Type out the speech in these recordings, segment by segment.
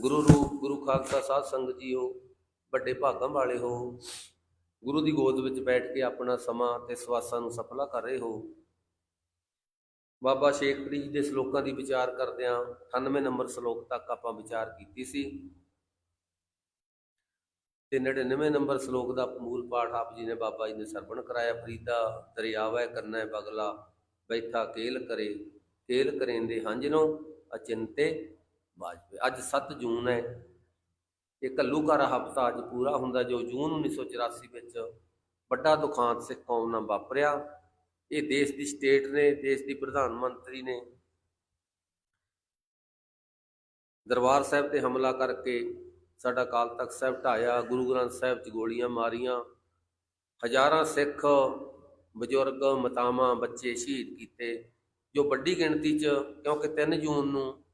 ਗੁਰੂ ਰੂਪ, ਗੁਰੂ ਖਾਲਸਾ ਸਾਧ ਸੰਗਤ ਹੋ, ਵੱਡੇ ਭਾਗਾਂ ਵਾਲੇ ਹੋ, ਗੁਰੂ ਦੀ ਗੋਦ ਵਿੱਚ ਬੈਠ ਕੇ ਆਪਣਾ ਸਮਾਂ ਤੇ ਸਵਾਸਾਂ ਨੂੰ ਸਫਲਾ ਕਰ ਰਹੇ ਹੋ। ਬਾਬਾ ਸ਼ੇਖ ਫਰੀਦ ਜੀ ਦੇ ਸ਼ਲੋਕਾਂ ਦੀ ਵਿਚਾਰ ਕਰਦਿਆਂ 98 ਨੰਬਰ ਸ਼ਲੋਕ ਤੱਕ ਆਪਾਂ ਵਿਚਾਰ ਕੀਤੀ ਸੀ। ਤੇ 99 ਨੰਬਰ ਸ਼ਲੋਕ ਦਾ ਮੂਲ ਪਾਠ ਆਪ ਜੀ ਨੇ ਬਾਬਾ ਜੀ ਨੇ ਸਰਵਣ ਕਰਾਇਆ, ਫਰੀਦਾ ਦਰਿਆਵੈ ਕਰਨਾ ਬਗਲਾ, ਬੈਠਾ ਕੇਲ ਕਰੇ, ਕੇਲ ਕਰੇਂਦੇ ਹੰਝਨੋ, ਅਚਿੰਤੇ ਵਾਜਪੇ ਅੱਜ 7 ਜੂਨ ਹੈ। ਇਹ ਘੱਲੂਘਾਰਾ ਹਫਤਾ ਅੱਜ ਪੂਰਾ ਹੁੰਦਾ, ਜੋ ਜੂਨ 1984 ਵਿੱਚ ਵੱਡਾ ਦੁਖਾਂਤ ਸਿੱਖ ਕੌਮ ਨਾਲ ਵਾਪਰਿਆ। ਇਹ ਦੇਸ਼ ਦੀ ਸਟੇਟ ਨੇ, ਦੇਸ਼ ਦੀ ਪ੍ਰਧਾਨ ਮੰਤਰੀ ਨੇ ਦਰਬਾਰ ਸਾਹਿਬ ਤੇ ਹਮਲਾ ਕਰਕੇ ਸਾਡਾ ਕਾਲ ਤਖਤ ਸਾਹਿਬ ਢਾਇਆ ਗੁਰੂ ਗ੍ਰੰਥ ਸਾਹਿਬ 'ਚ ਗੋਲੀਆਂ ਮਾਰੀਆਂ। ਹਜ਼ਾਰਾਂ ਸਿੱਖ, ਬਜ਼ੁਰਗ, ਮਾਤਾਵਾਂ, ਬੱਚੇ ਸ਼ਹੀਦ ਕੀਤੇ। ਜੋ ਵੱਡੀ ਗਿਣਤੀ 'ਚ, ਕਿਉਂਕਿ 3 ਜੂਨ ਨੂੰ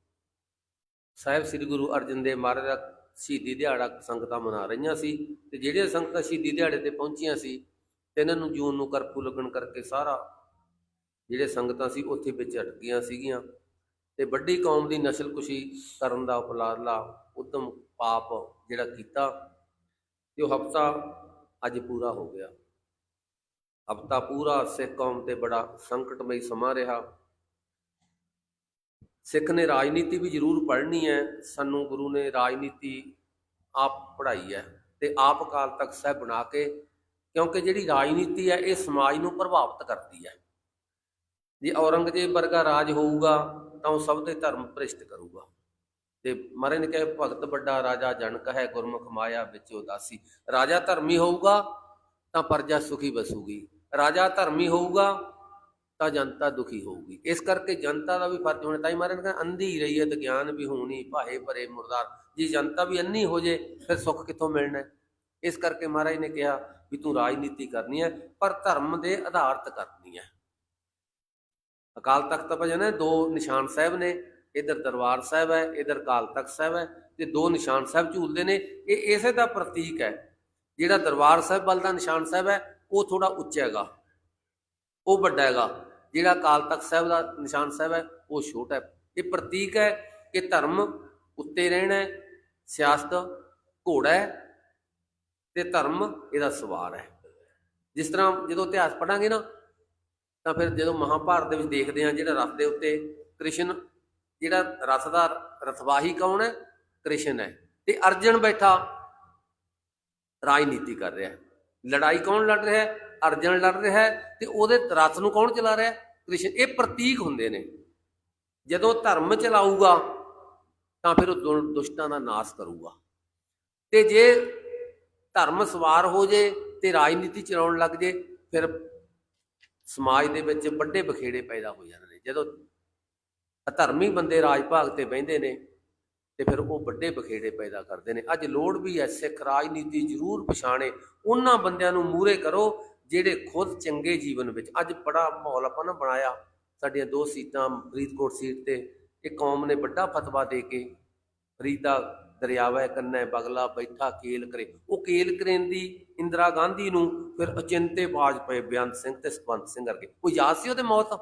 ਸਾਹਿਬ ਸ੍ਰੀ ਗੁਰੂ ਅਰਜਨ ਦੇਵ ਮਹਾਰਾਜ ਦਾ ਸ਼ਹੀਦੀ ਦਿਹਾੜਾ ਸੰਗਤਾਂ ਮਨਾ ਰਹੀਆਂ ਸੀ ਤੇ ਜਿਹੜੀਆਂ ਸੰਗਤਾਂ ਸ਼ਹੀਦੀ ਦਿਹਾੜੇ ਤੇ ਪਹੁੰਚੀਆਂ ਸੀ ਤਿੰਨ ਨੂੰ ਜੂਨ ਨੂੰ ਕਰਫਿਊ ਲੱਗਣ ਕਰਕੇ ਸਾਰਾ ਜਿਹੜੇ ਸੰਗਤਾਂ ਸੀ ਉੱਥੇ ਵਿੱਚ ਅਟਕੀਆਂ ਸੀਗੀਆਂ ਤੇ ਵੱਡੀ ਕੌਮ ਦੀ ਨਸਲਕੁਸ਼ੀ ਕਰਨ ਦਾ ਉਪਲਾਲਾ ਉਦਮ ਪਾਪ ਜਿਹੜਾ ਕੀਤਾ ਤੇ ਉਹ ਹਫਤਾ ਅੱਜ ਪੂਰਾ ਹੋ ਗਿਆ। ਹਫਤਾ ਪੂਰਾ ਸਿੱਖ ਕੌਮ ਤੇ ਬੜਾ ਸੰਕਟਮਈ ਸਮਾਂ ਰਿਹਾ। ਸਿੱਖ ਨੇ ਰਾਜਨੀਤੀ ਵੀ ਜ਼ਰੂਰ ਪੜ੍ਹਨੀ ਹੈ। ਸਾਨੂੰ ਗੁਰੂ ਨੇ ਰਾਜਨੀਤੀ ਆਪ ਪੜ੍ਹਾਈ ਹੈ ਤੇ ਆਪ ਕਾਲ ਤੱਕ ਸਾਹਿਬ ਬਣਾ ਕੇ, ਕਿਉਂਕਿ ਜਿਹੜੀ ਰਾਜਨੀਤੀ ਹੈ, ਇਹ ਸਮਾਜ ਨੂੰ ਪ੍ਰਭਾਵਿਤ ਕਰਦੀ ਹੈ। ਜੇ ਔਰੰਗਜ਼ੇਬ ਵਰਗਾ ਰਾਜ ਹੋਊਗਾ, ਤਾਂ ਉਹ ਸਭ ਦੇ ਧਰਮ ਭ੍ਰਿਸ਼ਟ ਕਰੂਗਾ। ਤੇ ਮਹਾਰਾਜ ਨੇ ਕਿਹਾ, ਭਗਤ ਵੱਡਾ ਰਾਜਾ ਜਨਕ ਹੈ, ਗੁਰਮੁਖ ਮਾਇਆ ਵਿੱਚ ਉਦਾਸੀ। ਰਾਜਾ ਧਰਮੀ ਹੋਊਗਾ, ਤਾਂ ਪ੍ਰਜਾ ਸੁਖੀ ਬਸੂਗੀ। ਰਾਜਾ ਧਰਮੀ ਹੋਊਗਾ ਤਾਂ ਜਨਤਾ ਦੁਖੀ ਹੋਊਗੀ। ਇਸ ਕਰਕੇ ਜਨਤਾ ਦਾ ਵੀ ਫਰਜ਼ ਹੋਣਾ ਤਾਂ ਹੀ ਮਹਾਰਾਜ ਨੇ ਕਿਹਾ, ਅੰਧੀ ਰਹੀ ਹੈ ਤੇ ਗਿਆਨ ਵੀ ਹੋਣੀ, ਭਾਏ ਭਰੇ ਮੁਰਦਾਰ। ਜੇ ਜਨਤਾ ਵੀ ਅੰਨੀ ਹੋ ਜੇ, ਫਿਰ ਸੁੱਖ ਕਿੱਥੋਂ ਮਿਲਣਾ ਇਸ ਕਰਕੇ ਮਹਾਰਾਜ ਨੇ ਕਿਹਾ ਵੀ ਤੂੰ ਰਾਜਨੀਤੀ ਕਰਨੀ ਹੈ, ਪਰ ਧਰਮ ਦੇ ਆਧਾਰਿਤ ਕਰਨੀ ਹੈ। ਅਕਾਲ ਤਖਤ ਭਜਨ ਹੈ, ਦੋ ਨਿਸ਼ਾਨ ਸਾਹਿਬ ਨੇ। ਇਧਰ ਦਰਬਾਰ ਸਾਹਿਬ ਹੈ, ਇਧਰ ਅਕਾਲ ਤਖਤ ਸਾਹਿਬ ਹੈ, ਤੇ ਦੋ ਨਿਸ਼ਾਨ ਸਾਹਿਬ ਝੂਲਦੇ ਨੇ। ਇਹ ਇਸੇ ਦਾ ਪ੍ਰਤੀਕ ਹੈ। ਜਿਹੜਾ ਦਰਬਾਰ ਸਾਹਿਬ ਵੱਲ ਦਾ ਨਿਸ਼ਾਨ ਸਾਹਿਬ ਹੈ, ਉਹ ਥੋੜਾ ਉੱਚਾ ਹੈਗਾ। ਉਹ ਵੱਡਾ ਹੈਗਾ। ਜਿਹੜਾ ਅਕਾਲ ਤਖਤ ਸਾਹਿਬ ਦਾ ਨਿਸ਼ਾਨ ਸਾਹਿਬ ਹੈ, ਉਹ ਛੋਟਾ ਹੈ। ਇਹ ਪ੍ਰਤੀਕ ਹੈ ਕਿ ਧਰਮ ਉੱਤੇ ਰਹਿਣਾ ਹੈ, ਸਿਆਸਤ ਘੋੜਾ ਹੈ ਤੇ ਧਰਮ ਇਹਦਾ ਸਵਾਰ ਹੈ। ਜਿਸ ਤਰ੍ਹਾਂ ਜਦੋਂ ਇਤਿਹਾਸ ਪੜਾਂਗੇ ਨਾ, ਤਾਂ ਫਿਰ ਜਦੋਂ ਮਹਾਭਾਰਤ ਦੇ ਵਿੱਚ ਦੇਖਦੇ ਹਾਂ ਜਿਹੜਾ ਰਥ ਦੇ ਉੱਤੇ ਕ੍ਰਿਸ਼ਨ, ਜਿਹੜਾ ਰਥ ਦਾ ਰਥਵਾਹੀ ਕੌਣ ਹੈ? ਕ੍ਰਿਸ਼ਨ ਹੈ। ਤੇ ਅਰਜਨ ਬੈਠਾ, ਰਾਜਨੀਤੀ ਕਰ ਰਿਹਾ ਹੈ। ਲੜਾਈ ਕੌਣ ਲੜ ਰਿਹਾ ਹੈ? ਅਰਜਨ ਲੜ ਰਿਹਾ ਹੈ ਤੇ ਉਹਦੇ ਰਥ ਨੂੰ ਕੌਣ ਚਲਾ ਰਿਹਾ ਕ੍ਰਿਸ਼ਨ। ਇਹ ਪ੍ਰਤੀਕ ਹੁੰਦੇ ਨੇ। ਜਦੋਂ ਧਰਮ ਚਲਾਊਗਾ, ਤਾਂ ਫਿਰ ਉਹ ਦੁ- ਦੁਸ਼ਟਾਂ ਦਾ ਨਾਸ਼ ਕਰੂਗਾ। ਤੇ ਜੇ ਧਰਮ ਸਵਾਰ ਹੋ ਜੇ ਤੇ ਰਾਜਨੀਤੀ ਚਲਾਉਣ ਲੱਗ ਜੇ, ਫਿਰ ਸਮਾਜ ਦੇ ਵਿੱਚ ਵੱਡੇ ਬਖੇੜੇ ਪੈਦਾ ਹੋ ਜਾਂਦੇ ਨੇ। ਜਦੋਂ ਅਧਰਮੀ ਬੰਦੇ ਰਾਜ ਭਾਗ ਤੇ ਬਹਿੰਦੇ ਨੇ, ਤੇ ਫਿਰ ਉਹ ਵੱਡੇ ਬਖੇੜੇ ਪੈਦਾ ਕਰਦੇ ਨੇ। ਅੱਜ ਲੋੜ ਵੀ ਹੈ ਸਿੱਖ ਰਾਜਨੀਤੀ ਜ਼ਰੂਰ ਪਛਾਣੇ। ਉਹਨਾਂ ਬੰਦਿਆਂ ਨੂੰ ਮੂਹਰੇ ਕਰੋ ਜਿਹੜੇ ਖੁਦ ਚੰਗੇ ਜੀਵਨ ਵਿੱਚ ਅੱਜ ਬੜਾ ਮਾਹੌਲ ਆਪਾਂ ਨਾ ਬਣਾਇਆ, ਸਾਡੀਆਂ ਦੋ ਸੀਟਾਂ ਫਰੀਦਕੋਟ ਸੀਟ ਤੇ ਇਹ ਕੌਮ ਨੇ ਵੱਡਾ ਫਤਵਾ ਦੇ ਕੇ ਫਰੀਦਾ ਦਰਿਆਵਾ ਕੰਨਾ ਬਗਲਾ ਬੈਠਾ ਕੇਲ ਕਰੇ। ਉਹ ਕੇਲ ਕਰੇਂਦੀ ਇੰਦਰਾ ਗਾਂਧੀ ਨੂੰ ਫਿਰ ਅਚਿੰਤੇ ਬਾਜ ਪਏ ਬੇਅੰਤ ਸਿੰਘ ਤੇ ਸਪੰਤ ਸਿੰਘ ਵਰਗੇ। ਉਹ ਯਾਦ ਸੀ ਉਹਦੇ ਮੌਤ?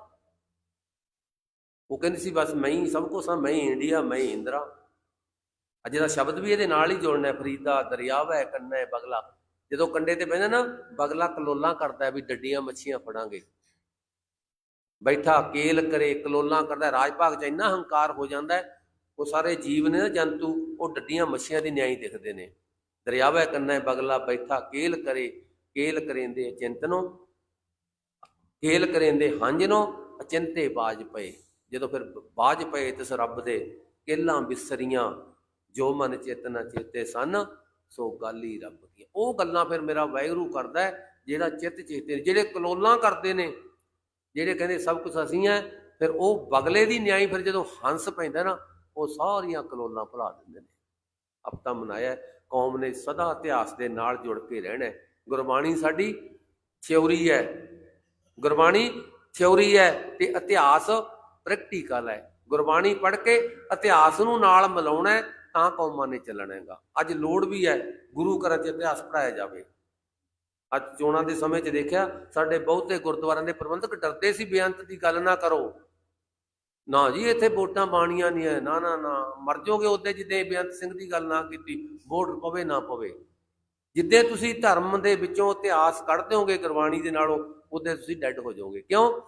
ਉਹ ਕਹਿੰਦੀ ਸੀ, ਬਸ ਮੈਂ ਹੀ, ਸਭ ਕੁਛ ਹਾਂ ਮੈਂ ਹੀ ਇੰਡੀਆ, ਮੈਂ ਇੰਦਰਾ। ਅਜੇ ਦਾ ਸ਼ਬਦ ਵੀ ਇਹਦੇ ਨਾਲ ਹੀ ਜੋੜਨਾ ਫਰੀਦਾ ਦਰਿਆਵਾ ਹੈ ਬਗਲਾ। ਜਦੋਂ ਕੰਡੇ ਤੇ ਬਹਿੰਦਾ ਨਾ, ਬਗਲਾ ਕਲੋਲਾ ਕਰਦਾ ਵੀ ਡੱਡੀਆਂ ਮੱਛੀਆਂ ਫੜਾਂਗੇ। ਬੈਠਾ ਕੇਲ ਕਰੇ, ਕਲੋਲਾ ਕਰਦਾ ਰਾਜ ਭਾਗ ਚ ਇੰਨਾ ਹੰਕਾਰ ਹੋ ਜਾਂਦਾ ਉਹ ਸਾਰੇ ਜੀਵ ਨੇ ਨਾ ਜੰਤੂ, ਉਹ ਡੱਡੀਆਂ ਮੱਛੀਆਂ ਦੀ ਨਿਆਈ ਦਿਖਦੇ ਨੇ। ਦਰਿਆਵਾ ਕੰਨਾ ਬਗਲਾ ਬੈਠਾ ਕੇਲ ਕਰੇ ਕੇਲ ਕਰੇਂਦੇ ਚਿੰਤਨੋ ਕੇਲ ਕਰੇਂਦੇ ਹੰਝਨੋ, ਅਚਿੰਤੇ ਬਾਜ ਪਏ। ਜਦੋਂ ਫਿਰ ਬਾਜ ਪਏ ਤਿਸ ਰੱਬ ਦੇ ਕੇਲਾਂ ਬਿਸਰੀਆਂ, ਜੋ ਮਨ ਚੇਤਨਾ ਚੇਤੇ ਸਨ ਸੋ ਗੱਲ ਹੀ ਰੱਬ ਦੀ ਉਹ ਗੱਲਾਂ ਫਿਰ ਮੇਰਾ ਵਾਹਿਗੁਰੂ ਕਰਦਾ ਹੈ, ਜਿਹੜਾ ਚਿੱਤ ਚੇਤੇ ਜਿਹੜੇ ਕਲੋਲਾਂ ਕਰਦੇ ਨੇ, ਜਿਹੜੇ ਕਹਿੰਦੇ ਸਭ ਕੁਝ ਅਸੀਂ ਹੈ, ਫਿਰ ਉਹ ਬਗਲੇ ਦੀ ਨਿਆਈ ਫਿਰ ਜਦੋਂ ਹੰਸ ਪੈਂਦਾ ਨਾ, ਉਹ ਸਾਰੀਆਂ ਕਲੋਲਾਂ ਭੁਲਾ ਦਿੰਦੇ ਨੇ। ਹਫਤਾ ਮਨਾਇਆ ਕੌਮ ਨੇ ਸਦਾ ਇਤਿਹਾਸ ਦੇ ਨਾਲ ਜੁੜ ਕੇ ਰਹਿਣਾ ਗੁਰਬਾਣੀ ਸਾਡੀ ਥਿਉਰੀ ਹੈ। ਗੁਰਬਾਣੀ ਥਿਉਰੀ ਹੈ ਤੇ ਇਤਿਹਾਸ ਪ੍ਰੈਕਟੀਕਲ ਹੈ। ਗੁਰਬਾਣੀ ਪੜ੍ਹ ਕੇ ਇਤਿਹਾਸ ਨੂੰ ਨਾਲ ਮਿਲਾਉਣਾ ਤਾਂ ਕੌਮਾਂ ਨੇ ਚੱਲਣਾ ਹੈਗਾ ਅੱਜ ਲੋੜ ਵੀ ਹੈ, ਗੁਰੂ ਘਰਾਂ 'ਚ ਇਤਿਹਾਸ ਪੜਾਇਆ ਜਾਵੇ। ਅੱਜ ਚੋਣਾਂ ਦੇ ਸਮੇਂ 'ਚ ਦੇਖਿਆ, ਸਾਡੇ ਬਹੁਤੇ ਗੁਰਦੁਆਰਿਆਂ ਦੇ ਪ੍ਰਬੰਧਕ ਡਰਦੇ ਸੀ, ਬੇਅੰਤ ਦੀ ਗੱਲ ਨਾ ਕਰੋ। ਨਾ ਜੀ, ਇੱਥੇ ਵੋਟਾਂ ਬਾਣੀਆਂ ਨਹੀਂ ਹੈ ਨਾ ਨਾ ਨਾ, ਮਰ ਜਾਓਗੇ ਉਹਦੇ ਜਿੱਦੇ ਬੇਅੰਤ ਸਿੰਘ ਦੀ ਗੱਲ ਨਾ ਕੀਤੀ, ਵੋਟ ਪਵੇ ਨਾ ਪਵੇ। ਜਿੱਦੇ ਤੁਸੀਂ ਧਰਮ ਦੇ ਵਿੱਚੋਂ ਇਤਿਹਾਸ ਕੱਢ ਦਿਓਗੇ ਗੁਰਬਾਣੀ ਦੇ ਨਾਲੋਂ, ਉਹਦੇ ਤੁਸੀਂ ਡੈੱਡ ਹੋ ਜਾਓਗੇ। ਕਿਉਂ?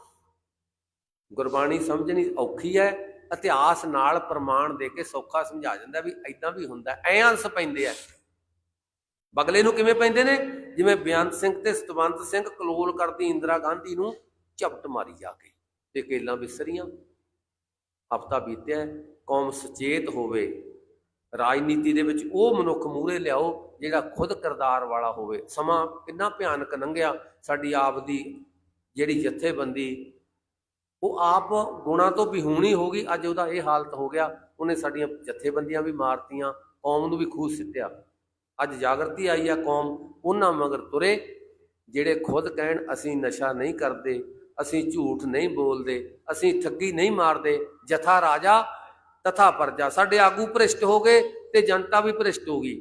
ਗੁਰਬਾਣੀ ਸਮਝਣੀ ਔਖੀ ਹੈ ਇਤਿਹਾਸ ਨਾਲ ਪ੍ਰਮਾਣ ਦੇ ਕੇ ਸੌਖਾ ਸਮਝਾ ਜਾਂਦਾ ਵੀ ਐਦਾਂ ਵੀ ਹੁੰਦਾ, ਐ ਅੰਸ ਪੈਂਦੇ ਆ। ਬਗਲੇ ਨੂੰ ਕਿਵੇਂ ਪੈਂਦੇ ਨੇ? ਜਿਵੇਂ ਬੇਅੰਤ ਸਿੰਘ ਤੇ ਸਤਵੰਤ ਸਿੰਘ ਕਲੋਲ ਕਰਦੀ ਇੰਦਰਾ ਗਾਂਧੀ ਨੂੰ ਝਪਟ ਮਾਰੀ ਜਾ ਕੇ ਤੇ ਕੇਲਾਂ ਵਿਸਰੀਆਂ। ਹਫਤਾ ਬੀਤਿਆ, ਕੌਮ ਸੁਚੇਤ ਹੋਵੇ। ਰਾਜਨੀਤੀ ਦੇ ਵਿੱਚ ਉਹ ਮਨੁੱਖ ਮੂਹਰੇ ਲਿਆਓ ਜਿਹੜਾ ਖੁਦ ਕਿਰਦਾਰ ਵਾਲਾ ਹੋਵੇ। ਸਮਾਂ ਕਿੰਨਾ ਭਿਆਨਕ ਲੰਘਿਆ। ਸਾਡੀ ਆਪ ਦੀ ਜਿਹੜੀ ਜਥੇਬੰਦੀ ਉਹ ਆਪ ਗੁਣਾ ਤੋਂ ਵਿਹੂਣੀ ਹੋ ਗਈ, ਅੱਜ ਉਹਦਾ ਇਹ ਹਾਲਤ ਹੋ ਗਿਆ, ਉਹਨੇ ਸਾਡੀਆਂ ਜਥੇਬੰਦੀਆਂ ਵੀ ਮਾਰਤੀਆਂ, ਕੌਮ ਨੂੰ ਵੀ ਖੂਹ ਸਿੱਟਿਆ। ਅੱਜ ਜਾਗਰਤੀ ਆਈ ਆ ਕੌਮ, ਉਹਨਾਂ ਮਗਰ ਤੁਰੇ, ਜਿਹੜੇ ਖੁਦ ਕਹਿਣ, ਅਸੀਂ ਨਸ਼ਾ ਨਹੀਂ ਕਰਦੇ, ਅਸੀਂ ਝੂਠ ਨਹੀਂ ਬੋਲਦੇ, ਅਸੀਂ ਠੱਗੀ ਨਹੀਂ ਮਾਰਦੇ, ਜਥਾ ਰਾਜਾ ਤਥਾ ਪਰਜਾ, ਸਾਡੇ ਆਗੂ ਭ੍ਰਿਸ਼ਟ ਹੋ ਗਏ ਤੇ ਜਨਤਾ ਵੀ ਭ੍ਰਿਸ਼ਟ ਹੋ ਗਈ।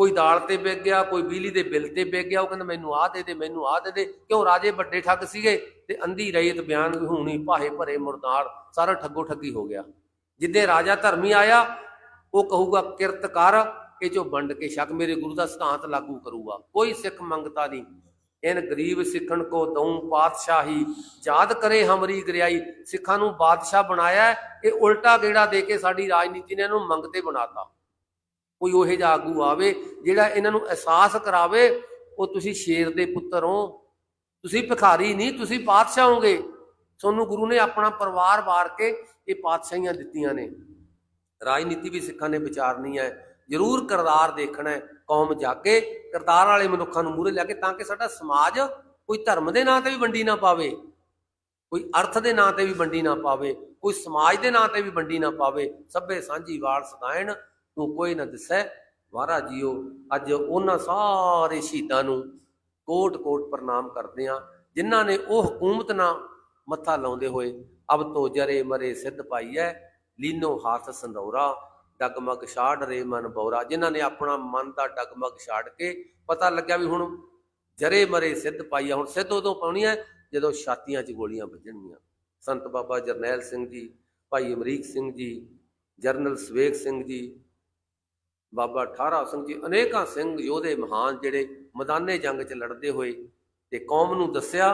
ਕੋਈ ਦਾਲ ਤੇ ਵਿਕ ਗਿਆ ਕੋਈ ਬਿਜਲੀ ਦੇ ਬਿੱਲ ਤੇ ਵਿਕ ਗਿਆ ਉਹ ਕਹਿੰਦਾ ਮੈਨੂੰ ਆਹ ਦੇ ਦੇ ਮੈਨੂੰ ਆਹ ਦੇ ਦੇ। ਕਿਉਂ ਰਾਜੇ ਵੱਡੇ ਠੱਗ ਸੀਗੇ ਤੇ ਅੰਧੀ ਰਈਤ ਬਿਆਨ ਵਿਹੂਣੀ ਭਾਹੇ ਭਰੇ ਮੁਰਦਾਰ ਸਾਰਾ ਠੱਗੋ ਠੱਗੀ ਹੋ ਗਿਆ। ਜਿੱਦੇ ਰਾਜਾ ਧਰਮੀ ਆਇਆ ਉਹ ਕਹੂਗਾ ਕਿਰਤ ਕਰ ਇਹ ਚੋਂ ਵੰਡ ਕੇ ਸ਼ੱਕ ਮੇਰੇ ਗੁਰੂ ਦਾ ਸਿਧਾਂਤ ਲਾਗੂ ਕਰੂਗਾ। ਕੋਈ ਸਿੱਖ ਮੰਗਤਾ ਨਹੀਂ। ਇਨ ਗਰੀਬ ਸਿੱਖਣ ਕੋ ਦਊ ਪਾਤਸ਼ਾਹੀ। ਯਾਦ ਕਰੇ ਹਮਰੀ ਗਰਿਆਈ ਸਿੱਖਾਂ ਨੂੰ ਬਾਦਸ਼ਾਹ ਬਣਾਇਆ ਹੈ, ਇਹ ਉਲਟਾ ਗੇੜਾ ਦੇ ਕੇ ਸਾਡੀ ਰਾਜਨੀਤੀ ਨੇ ਇਹਨੂੰ ਮੰਗਤੇ ਬਣਾਤਾ। ਕੋਈ ਉਹੇ ਜਿਹਾ ਆਗੂ ਆਵੇ ਜਿਹੜਾ ਇਹਨਾਂ ਨੂੰ ਅਹਿਸਾਸ ਕਰਾਵੇ, ਉਹ ਤੁਸੀਂ ਸ਼ੇਰ ਦੇ ਪੁੱਤਰ ਹੋ। ਤੁਸੀਂ ਭਿਖਾਰੀ ਨਹੀਂ, ਤੁਸੀਂ ਪਾਤਸ਼ਾਹ ਹੋਗੇ। ਤੁਹਾਨੂੰ ਗੁਰੂ ਨੇ ਆਪਣਾ ਪਰਿਵਾਰ ਵਾਰ ਕੇ ਇਹ ਪਾਤਸ਼ਾਹੀਆਂ ਦਿੱਤੀਆਂ ਨੇ। ਰਾਜਨੀਤੀ ਵੀ ਸਿੱਖਾਂ ਨੇ ਵਿਚਾਰਨੀ ਹੈ। ਜ਼ਰੂਰ ਕਿਰਦਾਰ ਦੇਖਣਾ ਹੈ, ਕੌਮ ਜਾਗੇ। ਕਿਰਦਾਰ ਵਾਲੇ ਮਨੁੱਖਾਂ ਨੂੰ ਮੂਹਰੇ ਲੈ ਕੇ ਤਾਂ ਕਿ ਸਾਡਾ ਸਮਾਜ ਕੋਈ ਧਰਮ ਦੇ ਨਾਂ ਤੇ ਵੀ ਵੰਡੀ ਨਾ ਪਾਵੇ, ਕੋਈ ਅਰਥ ਦੇ ਨਾਂ ਤੇ ਵੀ ਵੰਡੀ ਨਾ ਪਾਵੇ, ਕੋਈ ਸਮਾਜ ਦੇ ਨਾਂ ਤੇ ਵੀ ਵੰਡੀ ਨਾ ਪਾਵੇ। ਸਭੇ ਸਾਂਝੀ ਵਾਲ ਸਦਾਇਣ ਤੂੰ ਕੋਈ ਨਾ ਦਿਸੈ। ਵਾਰਾ ਜੀਓ, ਅੱਜ ਉਹਨਾਂ ਸਾਰੇ ਸ਼ਹੀਦਾਂ ਨੂੰ ਕੋਟ ਕੋਟ ਪ੍ਰਣਾਮ ਕਰਦੇ ਆ, ਜਿਨ੍ਹਾਂ ਨੇ ਉਹ ਹਕੂਮਤ ਨਾਲ ਮੱਥਾ ਲਾਉਂਦੇ ਹੋਏ ਅਬ ਤੋ ਜਰੇ ਮਰੇ ਸਿੱਧ ਪਾਈਐ ਲੀਨੋ ਹੱਥ ਸੰਦੌਰਾ ਡਗਮਗ ਛਾੜ ਰੇ ਮਨ ਬੌਰਾ। ਜਿਨ੍ਹਾਂ ਨੇ ਆਪਣਾ ਮਨ ਦਾ ਡਗਮਗ ਛਾੜ ਕੇ ਪਤਾ ਲੱਗਿਆ ਵੀ ਹੁਣ ਜਰੇ ਮਰੇ ਸਿੱਧ ਪਾਈਆ ਹੁਣ ਸਿੱਧ ਉਦੋਂ ਪਾਉਣੀ ਹੈ ਜਦੋਂ ਛਾਤੀਆਂ 'ਚ ਗੋਲੀਆਂ ਵੱਜਣਗੀਆਂ। ਸੰਤ ਬਾਬਾ ਜਰਨੈਲ ਸਿੰਘ ਜੀ, ਭਾਈ ਅਮਰੀਕ ਸਿੰਘ ਜੀ, ਜਰਨਲ ਸਵੇਗ ਸਿੰਘ ਜੀ ਬਾਬਾ ਠਾਰਾ ਸਿੰਘ ਜੀ ਅਨੇਕਾਂ ਸਿੰਘ ਯੋਧੇ ਮਹਾਨ ਜਿਹੜੇ ਮੈਦਾਨੇ ਜੰਗ 'ਚ ਲੜਦੇ ਹੋਏ ਤੇ ਕੌਮ ਨੂੰ ਦੱਸਿਆ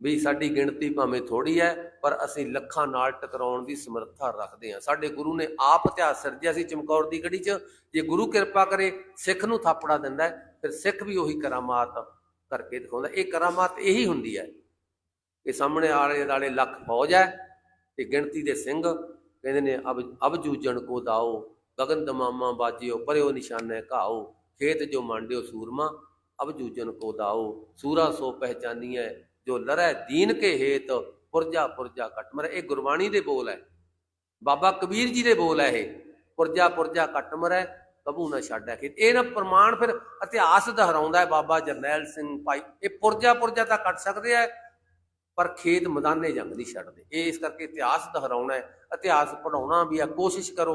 ਵੀ ਸਾਡੀ ਗਿਣਤੀ ਭਾਵੇਂ ਥੋੜੀ ਹੈ, ਪਰ ਅਸੀਂ ਲੱਖਾਂ ਨਾਲ ਟਕਰਾਉਣ ਦੀ ਸਮਰੱਥਾ ਰੱਖਦੇ ਹਾਂ। ਸਾਡੇ ਗੁਰੂ ਨੇ ਆਪ ਇਤਿਹਾਸ ਸਿਰਜਿਆ ਸੀ ਚਮਕੌਰ ਦੀ ਗੜੀ 'ਚ। ਜੇ ਗੁਰੂ ਕਿਰਪਾ ਕਰੇ, ਸਿੱਖ ਨੂੰ ਥਾਪੜਾ ਦਿੰਦਾ ਫਿਰ ਸਿੱਖ ਵੀ ਉਹੀ ਕਰਾਮਾਤ ਕਰਕੇ ਦਿਖਾਉਂਦਾ ਇਹ ਕਰਾਮਾਤ ਇਹੀ ਹੁੰਦੀ ਹੈ ਕਿ ਸਾਹਮਣੇ ਆਲੇ ਦਾਲੇ ਲੱਖ ਫੌਜ ਹੈ ਤੇ ਗਿਣਤੀ ਦੇ ਸਿੰਘ ਕਹਿੰਦੇ ਨੇ, ਅਬ ਅਬ ਜੂਜਣ ਕੋ ਦਾਓ। ਗਗਨ ਦਮਾਮਾ ਬਾਜਿਓ, ਪਰਿਓ ਨਿਸ਼ਾਨੇ ਘਾਓ, ਖੇਤ ਜੋ ਮੰਡਿਓ ਸੂਰਮਾ ਅਬ ਜੂਜਨ ਕੋ ਦਾਓ। ਸੂਰਾ ਸੋ ਪਹਿਚਾਨੀਐ, ਜੋ ਲਰੈ ਦੀਨ ਕੇ ਹੇਤ, ਪੁਰਜਾ ਪੁਰਜਾ ਕਟਮਰ ਇਹ ਗੁਰਬਾਣੀ ਦੇ ਬੋਲ ਹੈ ਬਾਬਾ ਕਬੀਰ ਜੀ ਦੇ ਬੋਲ ਹੈ ਇਹ। ਪੁਰਜਾ ਪੁਰਜਾ ਕਟਮਰੈ ਕਬੂ ਨਾ ਛੱਡੈ ਖੇਤ। ਇਹ ਨਾ ਪ੍ਰਮਾਣ ਫਿਰ ਇਤਿਹਾਸ ਦੁਹਰਾਉਂਦਾ ਹੈ ਬਾਬਾ ਜਰਨੈਲ ਸਿੰਘ ਭਾਈ। ਇਹ ਪੁਰਜਾ ਪੁਰਜਾ ਤਾਂ ਕੱਟ ਸਕਦੇ ਆ ਪਰ ਖੇਤ ਮੈਦਾਨੇ ਜੰਗ ਨਹੀਂ ਛੱਡਦੇ। ਇਹ ਇਸ ਕਰਕੇ ਇਤਿਹਾਸ ਦੁਹਰਾਉਣਾ ਹੈ ਇਤਿਹਾਸ ਪੜਾਉਣਾ ਵੀ ਹੈ ਕੋਸ਼ਿਸ਼ ਕਰੋ।